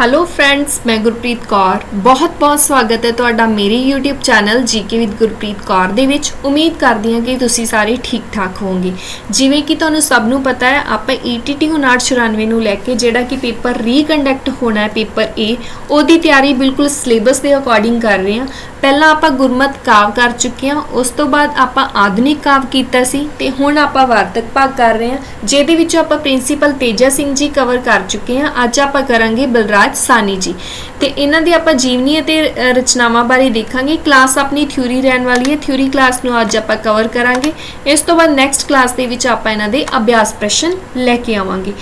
Hello friends ਮੈਂ ਗੁਰਪ੍ਰੀਤ ਕੌਰ। ਬਹੁਤ-ਬਹੁਤ ਸਵਾਗਤ ਹੈ ਤੁਹਾਡਾ ਮੇਰੇ YouTube channel GK with Gurpreet Kaur ਦੇ ਵਿੱਚ। ਉਮੀਦ ਕਰਦੀ ਹਾਂ ਕਿ ਤੁਸੀਂ ਸਾਰੇ ਠੀਕ-ਠਾਕ ਹੋਵੋਗੇ। ਜਿਵੇਂ ਕਿ ਤੁਹਾਨੂੰ ਸਭ ਨੂੰ ਪਤਾ ਹੈ, ਆਪਾਂ E ETT 5994 ਨੂੰ ਲੈ ਕੇ ਜਿਹੜਾ ਕਿ ਪੇਪਰ ਰੀਕੰਡਕਟ ਹੋਣਾ ਹੈ, ਪੇਪਰ A, ਉਹਦੀ ਤਿਆਰੀ ਬਿਲਕੁਲ ਸਿਲੇਬਸ ਦੇ ਅਕੋਰਡਿੰਗ ਕਰ ਰਹੇ ਹਾਂ। ਪਹਿਲਾਂ ਆਪਾਂ ਗੁਰਮਤ ਕਾਵ ਕਰ ਚੁੱਕੇ ਹਾਂ, ਉਸ ਤੋਂ ਬਾਅਦ ਆਪਾਂ ਆਧੁਨਿਕ ਕਾਵ ਕੀਤਾ ਸੀ ਤੇ ਹੁਣ ਆਪਾਂ ਵਾਰਤਕ ਭਾਗ ਕਰ ਰਹੇ ਹਾਂ, ਜਿਹਦੇ ਵਿੱਚ ਆਪਾਂ ਪ੍ਰਿੰਸੀਪਲ ਤੇਜਾ ਸਿੰਘ ਜੀ ਕਵਰ ਕਰ ਚੁੱਕੇ ਹਾਂ। ਅੱਜ ਆਪਾਂ ਕਰਾਂਗੇ ਬਲਰਾਜ ਸਾਨੀ ਜੀ। ਤੇ ਇਹਨਾਂ ਦੀ ਆਪਾਂ ਜੀਵਨੀ ਅਤੇ ਰਚਨਾਵਾਂ ਬਾਰੇ ਦੇਖਾਂਗੇ। ਕਲਾਸ ਆਪਣੀ ਥਿਊਰੀ ਰਹਿਣ ਵਾਲੀ ਹੈ। ਥਿਊਰੀ ਕਲਾਸ ਨੂੰ ਅੱਜ ਆਪਾਂ ਕਵਰ ਕਰਾਂਗੇ। ਇਸ ਤੋਂ ਬਾਅਦ ਨੈਕਸਟ ਕਲਾਸ ਦੇ ਵਿੱਚ ਆਪਾਂ ਇਹਨਾਂ ਦੇ ਅਭਿਆਸ ਪ੍ਰਸ਼ਨ ਲੈ ਕੇ ਆਵਾਂਗੇ।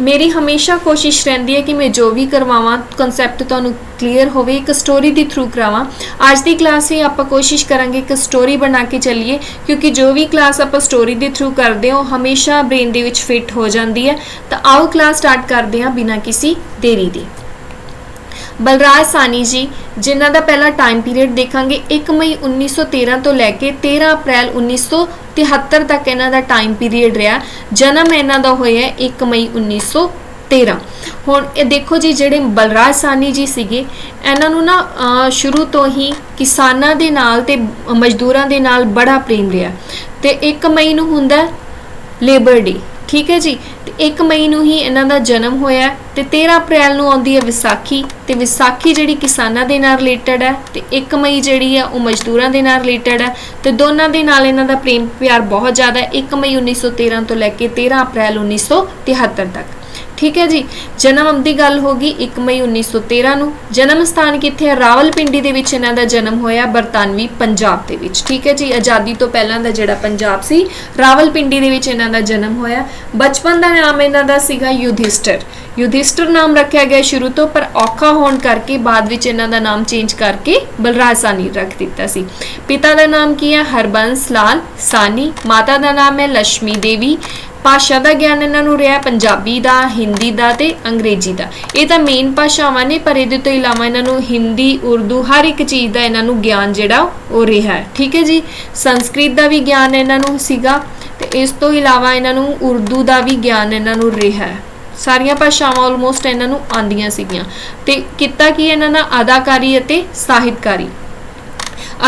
ਮੇਰੀ ਹਮੇਸ਼ਾ ਕੋਸ਼ਿਸ਼ ਰਹਿੰਦੀ ਹੈ ਕਿ ਮੈਂ ਜੋ ਵੀ ਕਰਵਾਵਾਂ ਕਨਸੈਪਟ ਤੁਹਾਨੂੰ ਕਲੀਅਰ ਹੋਵੇ, ਇੱਕ ਸਟੋਰੀ ਦੇ ਥਰੂ ਕਰਾਵਾਂ। ਅੱਜ ਦੀ ਕਲਾਸ ਹੀ ਆਪਾਂ ਕੋਸ਼ਿਸ਼ ਕਰਾਂਗੇ ਇੱਕ ਸਟੋਰੀ ਬਣਾ ਕੇ ਚੱਲੀਏ। ਕਿਉਂਕਿ ਜੋ ਵੀ ਕਲਾਸ ਆਪਾਂ ਸਟੋਰੀ ਦੇ ਥਰੂ ਕਰਦੇ ਹਾਂ, ਉਹ ਹਮੇਸ਼ਾ ਬ੍ਰੇਨ ਦੇ ਵਿੱਚ ਫਿੱਟ ਹੋ ਜਾਂਦੀ ਹੈ। ਤਾਂ ਆਓ ਕਲਾਸ ਸਟਾਰਟ ਕਰਦੇ ਹਾਂ ਬਿਨਾਂ ਕਿਸੇ ਦੇਰੀ ਦੇ। ਬਲਰਾਜ ਸਾਨੀ ਜੀ, ਜਿਨ੍ਹਾਂ ਦਾ ਪਹਿਲਾ ਟਾਈਮ ਪੀਰੀਅਡ ਦੇਖਾਂਗੇ 1 ਮਈ 1913 ਤੋਂ ਲੈ ਕੇ 13 ਅਪ੍ਰੈਲ 1973 ਤੱਕ ਇਹਨਾਂ ਦਾ ਟਾਈਮ ਪੀਰੀਅਡ ਰਿਹਾ। ਜਨਮ ਇਹਨਾਂ ਦਾ ਹੋਇਆ ਹੈ 1 ਮਈ 1913 ਹੁਣ ਇਹ ਦੇਖੋ ਜੀ, ਜਿਹੜੇ ਬਲਰਾਜ ਸਾਨੀ ਜੀ ਸੀਗੇ, ਇਹਨਾਂ ਨੂੰ ਨਾ ਸ਼ੁਰੂ ਤੋਂ ਹੀ ਕਿਸਾਨਾਂ ਦੇ ਨਾਲ ਤੇ ਮਜ਼ਦੂਰਾਂ ਦੇ ਨਾਲ ਬੜਾ ਪ੍ਰੇਮ ਰਿਹਾ। ਤੇ 1 ਮਈ ਨੂੰ ਹੁੰਦਾ ਲੇਬਰ ਡੇ ਠੀਕ ਹੈ ਜੀ? ਤੇ 1 ਮਈ ਨੂੰ ਹੀ ਇਹਨਾਂ ਦਾ ਜਨਮ ਹੋਇਆ ਹੈ ਤੇ 13 ਅਪ੍ਰੈਲ ਨੂੰ ਆਉਂਦੀ ਹੈ ਵਿਸਾਖੀ ਤੇ ਵਿਸਾਖੀ ਜਿਹੜੀ ਕਿਸਾਨਾਂ ਦੇ ਨਾਲ ਰਿਲੇਟਡ ਹੈ ਤੇ 1 ਮਈ ਜਿਹੜੀ ਹੈ ਉਹ ਮਜ਼ਦੂਰਾਂ ਦੇ ਨਾਲ ਰਿਲੇਟਡ ਹੈ ਤੇ ਦੋਨਾਂ ਦੇ ਨਾਲ ਇਹਨਾਂ ਦਾ ਪ੍ਰੇਮ ਪਿਆਰ ਬਹੁਤ ਜ਼ਿਆਦਾ ਹੈ। 1 ਮਈ 1913 ਤੋਂ ਲੈ ਕੇ 13 ਅਪ੍ਰੈਲ 1973 ਤੱਕ। ਠੀਕ ਹੈ ਜੀ। ਜਨਮ ਦੀ ਗੱਲ ਹੋ ਗਈ 1 ਮਈ 1913 ਨੂੰ। ਜਨਮ ਸਥਾਨ ਕਿੱਥੇ ਹੈ? ਰਾਵਲਪਿੰਡੀ ਦੇ ਵਿੱਚ ਇਹਨਾਂ ਦਾ ਜਨਮ ਹੋਇਆ ਬਰਤਾਨਵੀ ਪੰਜਾਬ ਦੇ ਵਿੱਚ। ਠੀਕ ਹੈ ਜੀ, ਆਜ਼ਾਦੀ ਤੋਂ ਪਹਿਲਾਂ ਦਾ ਜਿਹੜਾ ਪੰਜਾਬ ਸੀ, ਰਾਵਲਪਿੰਡੀ ਦੇ ਵਿੱਚ ਇਹਨਾਂ ਦਾ ਜਨਮ ਹੋਇਆ। ਬਚਪਨ ਦਾ ਨਾਮ ਇਹਨਾਂ ਦਾ ਸੀਗਾ ਯੁਧਿਸ਼ਟਰ। ਯੁਧਿਸ਼ਟਰ ਨਾਮ ਰੱਖਿਆ ਗਿਆ ਸ਼ੁਰੂ ਤੋਂ, ਪਰ ਔਖਾ ਹੋਣ ਕਰਕੇ ਬਾਅਦ ਵਿੱਚ ਇਹਨਾਂ ਦਾ ਨਾਮ ਚੇਂਜ ਕਰਕੇ ਬਲਰਾਜ ਸਾਨੀ ਰੱਖ ਦਿੱਤਾ ਸੀ। ਪਿਤਾ ਦਾ ਨਾਮ ਕੀ ਹੈ? ਹਰਬੰਸ ਲਾਲ ਸਾਨੀ ਮਾਤਾ ਦਾ ਨਾਮ ਹੈ ਲక్ష్ਮੀ ਦੇਵੀ। ਭਾਸ਼ਾ ਦਾ ਗਿਆਨ ਇਹਨਾਂ ਨੂੰ ਰਿਹਾ ਪੰਜਾਬੀ ਦਾ, ਹਿੰਦੀ ਦਾ ਤੇ ਅੰਗਰੇਜ਼ੀ ਦਾ। ਇਹ ਤਾਂ ਮੇਨ ਭਾਸ਼ਾਵਾਂ ਨੇ, ਪਰ ਇਹਦੇ ਤੋਂ ਇਲਾਵਾ ਇਹਨਾਂ ਨੂੰ ਹਿੰਦੀ, ਉਰਦੂ, ਹਰ ਇੱਕ ਚੀਜ਼ ਦਾ ਇਹਨਾਂ ਨੂੰ ਗਿਆਨ ਜਿਹੜਾ ਉਹ ਰਿਹਾ ਹੈ। ਠੀਕ ਹੈ ਜੀ? ਸੰਸਕ੍ਰਿਤ ਦਾ ਵੀ ਗਿਆਨ ਇਹਨਾਂ ਨੂੰ ਸੀਗਾ ਤੇ ਇਸ ਤੋਂ ਇਲਾਵਾ ਇਹਨਾਂ ਨੂੰ ਉਰਦੂ ਦਾ ਵੀ ਗਿਆਨ ਇਹਨਾਂ ਨੂੰ ਰਿਹਾ ਹੈ। ਸਾਰੀਆਂ ਭਾਸ਼ਾਵਾਂ ਆਲਮੋਸਟ ਇਹਨਾਂ ਨੂੰ ਆਉਂਦੀਆਂ ਸੀਗੀਆਂ। ਤੇ ਕੀਤਾ ਕੀ ਇਹਨਾਂ ਦਾ ਅਦਾਕਾਰੀ ਅਤੇ ਸਾਹਿਤਕਾਰੀ।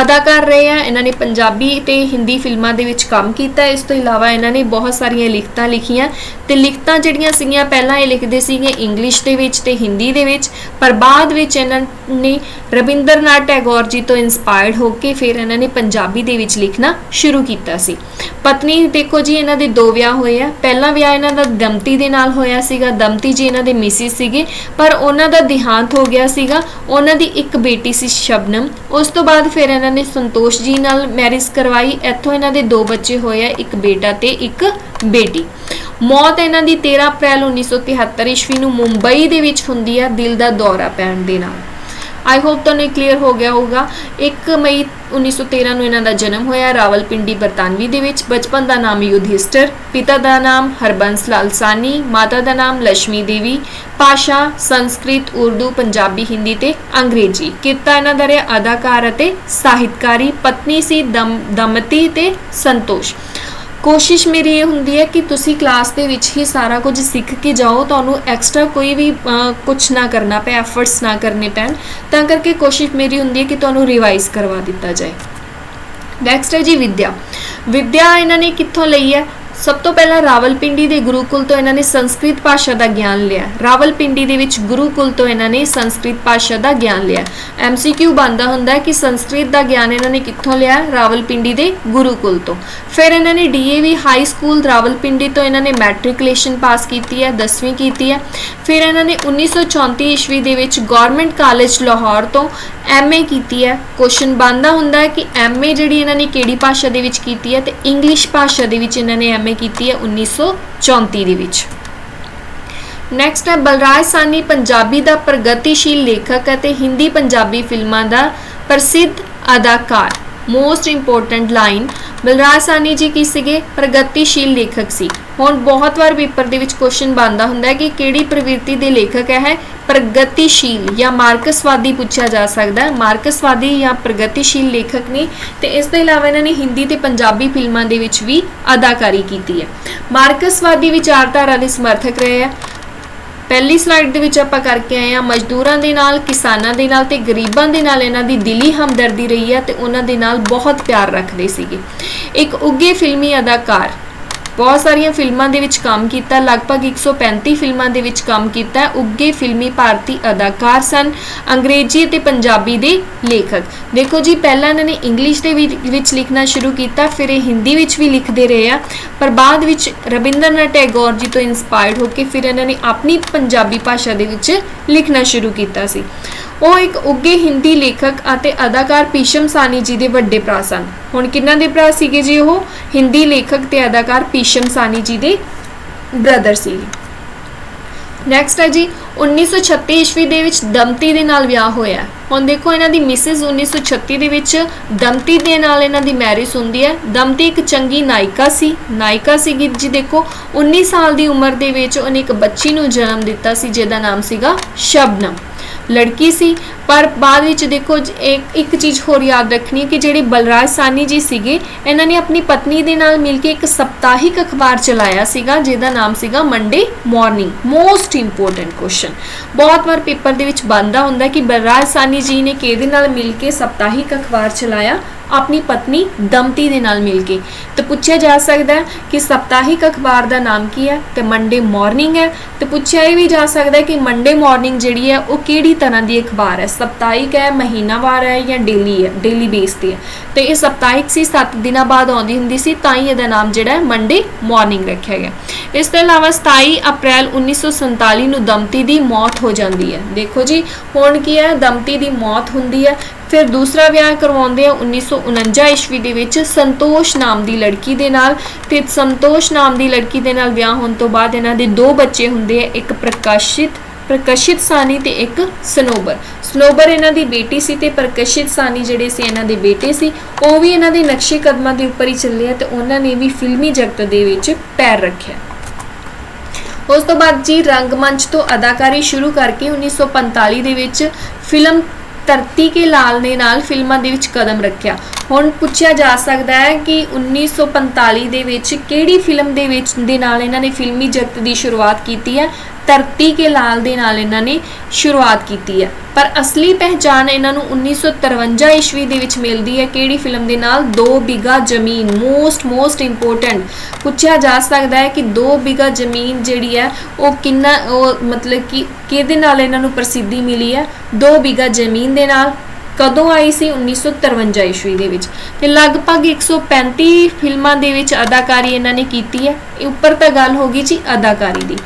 ਅਦਾਕਾਰ ਰਹੇ ਆ, ਇਹਨਾਂ ਨੇ ਪੰਜਾਬੀ ਤੇ ਹਿੰਦੀ ਫਿਲਮਾਂ ਦੇ ਵਿੱਚ ਕੰਮ ਕੀਤਾ। ਇਸ ਤੋਂ ਇਲਾਵਾ ਇਹਨਾਂ ਨੇ ਬਹੁਤ ਸਾਰੀਆਂ ਲਿਖਤਾਂ ਲਿਖੀਆਂ। ਤੇ ਲਿਖਤਾਂ ਜਿਹੜੀਆਂ ਸੀਗੀਆਂ, ਪਹਿਲਾਂ ਇਹ ਲਿਖਦੇ ਸੀਗੇ ਇੰਗਲਿਸ਼ ਦੇ ਵਿੱਚ ਤੇ ਹਿੰਦੀ ਦੇ ਵਿੱਚ, ਪਰ ਬਾਅਦ ਵਿੱਚ ਇਹਨਾਂ ਨੇ ਰਵਿੰਦਰਨਾਥ ਟੈਗੋਰ ਜੀ ਤੋਂ ਇਨਸਪਾਇਰਡ ਹੋ ਕੇ ਫਿਰ ਇਹਨਾਂ ਨੇ ਪੰਜਾਬੀ ਦੇ ਵਿੱਚ ਲਿਖਣਾ ਸ਼ੁਰੂ ਕੀਤਾ ਸੀ। ਪਤਨੀ, ਦੇਖੋ ਜੀ, ਇਹਨਾਂ ਦੇ ਦੋ ਵਿਆਹ ਹੋਏ ਆ। ਪਹਿਲਾ ਵਿਆਹ ਇਹਨਾਂ ਦਾ ਦਮਤੀ ਦੇ ਨਾਲ ਹੋਇਆ ਸੀਗਾ। ਦਮਤੀ ਜੀ ਇਹਨਾਂ ਦੇ ਮਿਸਿਸ ਸੀਗੇ, ਪਰ ਉਹਨਾਂ ਦਾ ਦਿਹਾਂਤ ਹੋ ਗਿਆ ਸੀਗਾ। ਉਹਨਾਂ ਦੀ ਇੱਕ ਬੇਟੀ ਸੀ ਸ਼ਬਨਮ। ਉਸ ਤੋਂ ਬਾਅਦ ਫਿਰ ਇਹਨਾਂ ਨੇ ਸੰਤੋਸ਼ ਜੀ ਨਾਲ ਮੈਰਿਜ ਕਰਵਾਈ। ਇੱਥੋਂ ਇਹਨਾਂ ਦੇ ਦੋ ਬੱਚੇ ਹੋਏ ਆ, ਇੱਕ ਬੇਟਾ ਤੇ ਇੱਕ ਬੇਟੀ। ਮੌਤ ਇਹਨਾਂ ਦੀ 13 ਅਪ੍ਰੈਲ 1973 ਈਸਵੀ ਨੂੰ ਮੁੰਬਈ ਦੇ ਵਿੱਚ ਹੁੰਦੀ ਹੈ ਦਿਲ ਦਾ ਦੌਰਾ ਪੈਣ ਦੇ ਨਾਲ। ਆਈ ਹੋਪ ਤੁਹਾਨੂੰ ਕਲੀਅਰ ਹੋ ਗਿਆ ਹੋਊਗਾ। 1 ਮਈ 1913 ਨੂੰ ਇਹਨਾਂ ਦਾ ਜਨਮ ਹੋਇਆ ਰਾਵਲਪਿੰਡੀ, ਬਰਤਾਨਵੀ ਦੇ ਵਿੱਚ। ਬਚਪਨ ਦਾ ਨਾਮ ਯੁਧਿਸ਼ਟਰ, ਪਿਤਾ ਦਾ ਨਾਮ ਹਰਬੰਸ ਲਾਲ ਸਾਨੀ, ਮਾਤਾ ਦਾ ਨਾਮ ਲక్ష్ਮੀ ਦੇਵੀ, ਭਾਸ਼ਾ ਸੰਸਕ੍ਰਿਤ, ਉਰਦੂ, ਪੰਜਾਬੀ, ਹਿੰਦੀ ਤੇ ਅੰਗਰੇਜ਼ੀ। ਕਿੱਤਾ ਇਹਨਾਂ ਦਾ ਰਿਹਾ ਅਦਾਕਾਰ ਅਤੇ ਸਾਹਿਤਕਾਰੀ, ਪਤਨੀ ਸੀ ਦਮ ਦਮਤੀ ਤੇ ਸੰਤੋਸ਼। ਕੋਸ਼ਿਸ਼ ਮੇਰੀ ਇਹ ਹੁੰਦੀ ਹੈ ਕਿ ਤੁਸੀਂ ਕਲਾਸ ਦੇ ਵਿੱਚ ਹੀ ਸਾਰਾ ਕੁਝ ਸਿੱਖ ਕੇ ਜਾਓ, ਤੁਹਾਨੂੰ ਐਕਸਟਰਾ ਕੋਈ ਵੀ ਕੁਝ ਨਾ ਕਰਨਾ ਪਏ ਐਫਰਟਸ ਨਾ ਕਰਨੇ ਪੈਣ, ਤਾਂ ਕਰਕੇ ਕੋਸ਼ਿਸ਼ ਮੇਰੀ ਹੁੰਦੀ ਹੈ ਕਿ ਤੁਹਾਨੂੰ ਰਿਵਾਈਜ਼ ਕਰਵਾ ਦਿੱਤਾ ਜਾਏ। ਨੈਕਸਟ ਹੈ ਜੀ ਵਿਦਿਆ। ਵਿਦਿਆ ਇਹਨਾਂ ਨੇ ਕਿੱਥੋਂ ਲਈ ਹੈ? ਸਭ ਤੋਂ ਪਹਿਲਾਂ ਰਾਵਲਪਿੰਡੀ ਦੇ ਗੁਰੂਕੁਲ ਤੋਂ ਇਹਨਾਂ ਨੇ ਸੰਸਕ੍ਰਿਤ ਭਾਸ਼ਾ ਦਾ ਗਿਆਨ ਲਿਆ। ਰਾਵਲਪਿੰਡੀ ਦੇ ਵਿੱਚ ਗੁਰੂਕੁਲ ਤੋਂ ਇਹਨਾਂ ਨੇ ਸੰਸਕ੍ਰਿਤ ਭਾਸ਼ਾ ਦਾ ਗਿਆਨ ਲਿਆ। ਐਮਸੀਕਿਊ ਬੰਦਾ ਹੁੰਦਾ ਹੈ ਕਿ ਸੰਸਕ੍ਰਿਤ ਦਾ ਗਿਆਨ ਇਹਨਾਂ ਨੇ ਕਿੱਥੋਂ ਲਿਆ? ਰਾਵਲਪਿੰਡੀ ਦੇ ਗੁਰੂਕੁਲ ਤੋਂ। ਫਿਰ ਇਹਨਾਂ ਨੇ ਡੀਏਵੀ ਹਾਈ ਸਕੂਲ ਰਾਵਲਪਿੰਡੀ ਤੋਂ ਇਹਨਾਂ ਨੇ ਮੈਟ੍ਰਿਕੂਲੇਸ਼ਨ ਪਾਸ ਕੀਤੀ ਹੈ 10ਵੀਂ ਕੀਤੀ ਹੈ। ਫਿਰ ਇਹਨਾਂ ਨੇ 1934 ਈਸਵੀ ਦੇ ਵਿੱਚ ਗਵਰਨਮੈਂਟ ਕਾਲਜ ਲਾਹੌਰ ਤੋਂ ਐਮਏ ਕੀਤੀ ਹੈ। ਕੁਐਸਚਨ ਬੰਦਾ ਹੁੰਦਾ ਹੈ ਕਿ ਐਮਏ ਜਿਹੜੀ ਇਹਨਾਂ ਨੇ ਕਿਹੜੀ ਭਾਸ਼ਾ ਦੇ ਵਿੱਚ ਕੀਤੀ ਹੈ ਤੇ ਇੰਗਲਿਸ਼ ਭਾਸ਼ਾ ਦੇ ਵਿੱਚ ਇਹਨਾਂ ਨੇ ਐਮਏ ਕੀਤੀ ਹੈ 1934 ਦੇ ਵਿੱਚ। ਨੈਕਸਟ ਹੈ, ਬਲਰਾਜ ਸਾਨੀ ਪੰਜਾਬੀ ਦਾ ਪ੍ਰਗਤੀਸ਼ੀਲ ਲੇਖਕ ਅਤੇ ਹਿੰਦੀ ਪੰਜਾਬੀ ਫਿਲਮਾਂ ਦਾ ਪ੍ਰਸਿੱਧ ਅਦਾਕਾਰ। Most important line, Balraj Sahni ji ਕੀ ਸੀਗੇ? ਪ੍ਰਗਤੀਸ਼ੀਲ ਲੇਖਕ ਸੀ। ਹੁਣ ਬਹੁਤ ਵਾਰ ਪੇਪਰ ਦੇ ਵਿੱਚ ਕੁਐਸਚਨ ਬਣਦਾ ਹੁੰਦਾ ਹੈ ਕਿ ਕਿਹੜੀ ਪ੍ਰਵਿਰਤੀ ਦੇ ਲੇਖਕ ਹੈ? ਪ੍ਰਗਤੀਸ਼ੀਲ ਜਾਂ ਮਾਰਕਸਵਾਦੀ ਪੁੱਛਿਆ ਜਾ ਸਕਦਾ ਹੈ। ਮਾਰਕਸਵਾਦੀ ਜਾਂ ਪ੍ਰਗਤੀਸ਼ੀਲ ਲੇਖਕ ਨੇ ਤੇ ਇਸ ਤੋਂ ਇਲਾਵਾ ਇਹਨਾਂ ਨੇ ਹਿੰਦੀ ਤੇ ਪੰਜਾਬੀ ਫਿਲਮਾਂ ਦੇ ਵਿੱਚ ਵੀ ਅਦਾਕਾਰੀ ਕੀਤੀ ਹੈ। ਮਾਰਕਸਵਾਦੀ ਵਿਚਾਰਧਾਰਾ ਦੇ ਸਮਰਥਕ ਰਹੇ ਹੈ। ਪਹਿਲੀ ਸਲਾਈਡ ਦੇ ਵਿੱਚ ਆਪਾਂ ਕਰਕੇ ਆਏ ਆ ਮਜ਼ਦੂਰਾਂ ਦੇ ਨਾਲ, ਕਿਸਾਨਾਂ ਦੇ ਨਾਲ ਤੇ ਗਰੀਬਾਂ ਦੇ ਨਾਲ ਇਹਨਾਂ ਦੀ ਦਿਲੀ ਹਮਦਰਦੀ ਰਹੀ ਹੈ ਤੇ ਉਹਨਾਂ ਦੇ ਨਾਲ ਬਹੁਤ ਪਿਆਰ ਰੱਖਦੇ ਸੀਗੇ। ਇੱਕ ਉੱਗੇ ਫਿਲਮੀ ਅਦਾਕਾਰ ਬਹੁਤ ਸਾਰੀਆਂ ਫਿਲਮਾਂ ਦੇ ਵਿੱਚ ਕੰਮ ਕੀਤਾ, ਲਗਭਗ 135 ਫਿਲਮਾਂ ਦੇ ਵਿੱਚ ਕੰਮ ਕੀਤਾ ਹੈ। ਉੱਗੇ ਫਿਲਮੀ ਭਾਰਤੀ ਅਦਾਕਾਰ ਸਨ, ਅੰਗਰੇਜ਼ੀ ਅਤੇ ਪੰਜਾਬੀ ਦੇ ਲੇਖਕ ਦੇਖੋ ਜੀ, ਪਹਿਲਾਂ ਇਹਨਾਂ ਨੇ ਇੰਗਲਿਸ਼ ਦੇ ਵੀ- ਵਿੱਚ ਲਿਖਣਾ ਸ਼ੁਰੂ ਕੀਤਾ, ਫਿਰ ਇਹ ਹਿੰਦੀ ਵਿੱਚ ਵੀ ਲਿਖਦੇ ਰਹੇ ਆ, ਪਰ ਬਾਅਦ ਵਿੱਚ ਰਵਿੰਦਰਨਾਥ ਟੈਗੋਰ ਜੀ ਤੋਂ ਇਨਸਪਾਇਰਡ ਹੋ ਕੇ ਫਿਰ ਇਹਨਾਂ ਨੇ ਆਪਣੀ ਪੰਜਾਬੀ ਭਾਸ਼ਾ ਦੇ ਵਿੱਚ ਲਿਖਣਾ ਸ਼ੁਰੂ ਕੀਤਾ ਸੀ ਉਹ ਇੱਕ ਉੱਗੇ ਹਿੰਦੀ ਲੇਖਕ ਅਤੇ ਅਦਾਕਾਰ ਪੀਸ਼ਮ ਸਾਨੀ ਜੀ ਦੇ ਵੱਡੇ ਭਰਾ ਸਨ। ਹੁਣ ਕਿੰਨਾਂ ਦੇ ਭਰਾ ਸੀਗੇ ਜੀ ਉਹ? ਹਿੰਦੀ ਲੇਖਕ ਤੇ ਅਦਾਕਾਰ ਪੀਸ਼ਮ ਸਾਨੀ ਜੀ ਦੇ ਬ੍ਰਦਰ ਸੀ ਨੈਕਸਟ ਹੈ ਜੀ 1936 ਈਸਵੀ ਦੇ ਵਿੱਚ ਦਮਤੀ ਦੇ ਨਾਲ ਵਿਆਹ ਹੋਇਆ ਹੁਣ ਦੇਖੋ ਇਹਨਾਂ ਦੀ ਮਿਸਿਸ 1936 ਦੇ ਵਿੱਚ ਦਮਤੀ ਦੇ ਨਾਲ ਇਹਨਾਂ ਦੀ ਮੈਰਿਜ ਹੁੰਦੀ ਹੈ। ਦਮਤੀ ਇੱਕ ਚੰਗੀ ਨਾਇਕਾ ਸੀ। ਨਾਇਕਾ ਸੀਗੀ ਜੀ ਦੇਖੋ 19 ਸਾਲ ਦੀ ਉਮਰ ਦੇ ਵਿੱਚ ਉਹਨੇ ਇੱਕ ਬੱਚੀ ਨੂੰ ਜਨਮ ਦਿੱਤਾ ਸੀ, ਜਿਹਦਾ ਨਾਮ ਸੀਗਾ ਸ਼ਬਨਮ। ਲੜਕੀ ਸੀ, ਪਰ ਬਾਅਦ ਵਿੱਚ ਦੇਖੋ ਇੱਕ ਇੱਕ ਚੀਜ਼ ਹੋਰ ਯਾਦ ਰੱਖਣੀ ਹੈ ਕਿ ਜਿਹੜੇ ਬਲਰਾਜ ਸਾਨੀ ਜੀ ਸੀਗੇ, ਇਹਨਾਂ ਨੇ ਆਪਣੀ ਪਤਨੀ ਦੇ ਨਾਲ ਮਿਲ ਕੇ ਇੱਕ ਸਪਤਾਹਿਕ ਅਖਬਾਰ ਚਲਾਇਆ ਸੀਗਾ, ਜਿਹਦਾ ਨਾਮ ਸੀਗਾ Monday morning most important question ਬਹੁਤ ਵਾਰ ਪੇਪਰ ਦੇ ਵਿੱਚ ਬੰਦਾ ਹੁੰਦਾ ਕਿ ਬਲਰਾਜ ਸਾਨੀ ਜੀ ਨੇ ਕਿਹਦੇ ਨਾਲ ਮਿਲ ਕੇ ਸਪਤਾਹਿਕ ਅਖਬਾਰ ਚਲਾਇਆ ਆਪਣੀ ਪਤਨੀ ਦਮਤੀ ਦੇ ਨਾਲ ਮਿਲ ਕੇ ਤੇ ਪੁੱਛਿਆ ਜਾ ਸਕਦਾ ਹੈ ਕਿ ਸਪਤਾਹਿਕ ਅਖਬਾਰ ਦਾ ਨਾਮ ਕੀ ਹੈ? ਤੇ ਮੰਡੇ ਮਾਰਨਿੰਗ ਹੈ। ਤੇ ਪੁੱਛਿਆ ਇਹ ਵੀ ਜਾ ਸਕਦਾ ਹੈ ਕਿ ਮੰਡੇ ਮਾਰਨਿੰਗ ਜਿਹੜੀ ਹੈ, ਉਹ ਕਿਹੜੀ ਤਰ੍ਹਾਂ ਦੀ ਅਖਬਾਰ ਹੈ? ਸਪਤਾਹਿਕ ਹੈ, ਮਹੀਨਾਵਾਰ ਹੈ ਜਾਂ ਡੇਲੀ ਹੈ? ਡੇਲੀ ਬੇਸ ਤੇ ਹੈ। ਤੇ ਇਹ ਸਪਤਾਹਿਕ ਸੀ 7 ਦਿਨਾਂ ਬਾਅਦ ਆਉਂਦੀ ਹੁੰਦੀ ਸੀ, ਤਾਂ ਹੀ ਇਹਦਾ ਨਾਮ ਜਿਹੜਾ ਹੈ ਮੰਡੇ ਮਾਰਨਿੰਗ ਰੱਖਿਆ ਗਿਆ। ਇਸ ਤੋਂ ਇਲਾਵਾ 27 ਅਪ੍ਰੈਲ 1947 ਨੂੰ ਦਮਤੀ ਦੀ ਮੌਤ ਹੋ ਜਾਂਦੀ ਹੈ। ਦੇਖੋ ਜੀ, ਹੁਣ ਕੀ ਹੈ? ਦਮਤੀ ਦੀ ਮੌਤ ਹੁੰਦੀ ਹੈ। ਫਿਰ ਦੂਸਰਾ ਵਿਆਹ ਕਰਵਾਉਂਦੇ ਆ 1949 ਈਸਵੀ ਦੇ ਵਿੱਚ ਸੰਤੋਸ਼ ਨਾਮ ਦੀ ਲੜਕੀ ਦੇ ਨਾਲ ਤੇ ਸੰਤੋਸ਼ ਨਾਮ ਦੀ ਲੜਕੀ ਦੇ ਨਾਲ ਵਿਆਹ ਹੋਣ ਤੋਂ ਬਾਅਦ ਇਹਨਾਂ ਦੇ ਦੋ ਬੱਚੇ ਹੁੰਦੇ ਆ, ਇੱਕ ਪ੍ਰਕਾਸ਼ਿਤ ਪ੍ਰਕਾਸ਼ਿਤ ਸਾਨੀ ਤੇ ਇੱਕ ਸਨੋਬਰ। ਸਨੋਬਰ ਇਹਨਾਂ ਦੀ ਬੇਟੀ ਸੀ ਤੇ ਪ੍ਰਕਾਸ਼ਿਤ ਸਾਨੀ ਜਿਹੜੇ ਸੀ ਇਹਨਾਂ ਦੇ ਬੇਟੇ ਸੀ, ਉਹ ਵੀ ਇਹਨਾਂ ਦੇ ਨਕਸ਼ੇ ਕਦਮਾਂ ਦੇ ਉੱਪਰ ਹੀ ਚੱਲੇ ਆ ਤੇ ਉਹਨਾਂ ਨੇ ਵੀ ਫਿਲਮੀ ਜਗਤ ਦੇ ਵਿੱਚ ਪੈਰ ਰੱਖਿਆ। ਉਸ ਤੋਂ ਬਾਅਦ ਜੀ ਰੰਗਮੰਚ ਤੋਂ ਅਦਾਕਾਰੀ ਸ਼ੁਰੂ ਕਰਕੇ 1945 ਦੇ ਵਿੱਚ ਫਿਲਮ ਧਰਤੀ ਕੇ ਲਾਲ ਨੇ ਨਾਲ ਫਿਲਮਾਂ ਦੇ ਵਿੱਚ ਕਦਮ ਰੱਖਿਆ। ਹੁਣ ਪੁੱਛਿਆ ਜਾ ਸਕਦਾ ਹੈ ਕਿ 1945 ਦੇ ਵਿੱਚ ਕਿਹੜੀ ਫਿਲਮ ਦੇ ਵਿੱਚ, ਦੇ ਨਾਲ ਇਹਨਾਂ ਨੇ ਫਿਲਮੀ ਜਗਤ ਦੀ ਸ਼ੁਰੂਆਤ ਕੀਤੀ ਹੈ? ਧਰਤੀ ਕੇ ਲਾਲ ਦੇ ਨਾਲ ਇਹਨਾਂ ਨੇ ਸ਼ੁਰੂਆਤ ਕੀਤੀ ਹੈ। ਪਰ ਅਸਲੀ ਪਹਿਚਾਨ ਇਹਨਾਂ ਨੂੰ 1953 ਈਸਵੀ ਦੇ ਵਿੱਚ ਮਿਲਦੀ ਹੈ। ਕਿਹੜੀ ਫਿਲਮ ਦੇ ਨਾਲ 2 ਬਿਗਾ ਜ਼ਮੀਨ ਮੋਸਟ ਮੋਸਟ ਇੰਪੋਰਟੈਂਟ ਪੁੱਛਿਆ ਜਾ ਸਕਦਾ ਹੈ ਕਿ 2 ਬਿਗਾ ਜ਼ਮੀਨ ਜਿਹੜੀ ਹੈ, ਉਹ ਕਿੰਨਾ, ਉਹ ਮਤਲਬ ਕਿ ਕਿਹਦੇ ਨਾਲ ਇਹਨਾਂ ਨੂੰ ਪ੍ਰਸਿੱਧੀ ਮਿਲੀ ਹੈ? 2 ਬਿਗਾ ਜ਼ਮੀਨ ਦੇ ਨਾਲ ਕਦੋਂ ਆਈ ਸੀ 1953 ਈਸਵੀ ਦੇ ਵਿੱਚ? ਤੇ ਲਗਭਗ 135 ਫਿਲਮਾਂ ਦੇ ਵਿੱਚ ਅਦਾਕਾਰੀ ਇਹਨਾਂ ਨੇ ਕੀਤੀ ਹੈ। ਇਹ ਉੱਪਰ ਤਾਂ ਗੱਲ ਹੋ ਗਈ ਜੀ ਅਦਾਕਾਰੀ ਦੀ।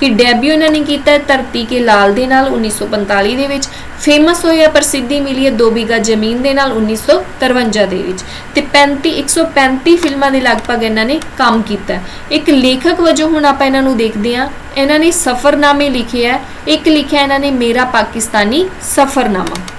ਕਿ ਡੈਬਿਊ ਇਹਨਾਂ ਨੇ ਕੀਤਾ ਹੈ ਧਰਤੀ ਕੇ ਲਾਲ ਦੇ ਨਾਲ 1945 ਦੇ ਵਿੱਚ। ਫੇਮਸ ਹੋਇਆ ਪ੍ਰਸਿੱਧੀ ਮਿਲੀ ਹੈ ਦੋ ਬਿਗਾ ਜ਼ਮੀਨ ਦੇ ਨਾਲ 1953 ਦੇ ਵਿੱਚ। ਤੇ 35 135 ਫਿਲਮਾਂ ਦੇ ਲਗਭਗ ਇਹਨਾਂ ਨੇ ਕੰਮ ਕੀਤਾ ਇੱਕ ਲੇਖਕ ਵਜੋਂ ਹੁਣ ਆਪਾਂ ਇਹਨਾਂ ਨੂੰ ਦੇਖਦੇ ਹਾਂ। ਇਹਨਾਂ ਨੇ ਸਫਰਨਾਮੇ ਲਿਖੇ ਹੈ। ਇੱਕ ਲਿਖਿਆ ਇਹਨਾਂ ਨੇ, ਮੇਰਾ ਪਾਕਿਸਤਾਨੀ ਸਫਰਨਾਮਾ।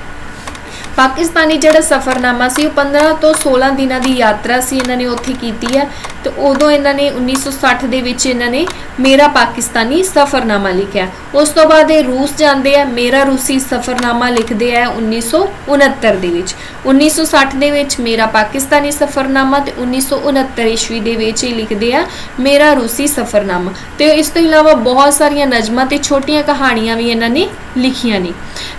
ਪਾਕਿਸਤਾਨੀ ਜਿਹੜਾ ਸਫਰਨਾਮਾ ਸੀ ਉਹ 15 ਤੋਂ 16 ਦਿਨਾਂ ਦੀ ਯਾਤਰਾ ਸੀ, ਇਹਨਾਂ ਨੇ ਉੱਥੇ ਕੀਤੀ ਹੈ। ਤੇ ਉਦੋਂ ਇਹਨਾਂ ਨੇ 1960 ਦੇ ਵਿੱਚ ਇਹਨਾਂ ਨੇ ਮੇਰਾ ਪਾਕਿਸਤਾਨੀ ਸਫਰਨਾਮਾ ਲਿਖਿਆ। ਉਸ ਤੋਂ ਬਾਅਦ ਇਹ ਰੂਸ ਜਾਂਦੇ ਆ, ਮੇਰਾ ਰੂਸੀ ਸਫਰਨਾਮਾ ਲਿਖਦੇ ਆ 1969 ਦੇ ਵਿੱਚ। 1960 ਦੇ ਵਿੱਚ ਮੇਰਾ ਪਾਕਿਸਤਾਨੀ ਸਫਰਨਾਮਾ ਤੇ 1969 ਈਸਵੀ ਦੇ ਵਿੱਚ ਇਹ ਲਿਖਦੇ ਆ, ਮੇਰਾ ਰੂਸੀ ਸਫਰਨਾਮਾ। ਤੇ ਇਸ ਤੋਂ ਇਲਾਵਾ ਬਹੁਤ ਸਾਰੀਆਂ ਨਜ਼ਮਾਂ ਤੇ ਛੋਟੀਆਂ ਕਹਾਣੀਆਂ ਵੀ ਇਹਨਾਂ ਨੇ ਲਿਖੀਆਂ ਨੇ।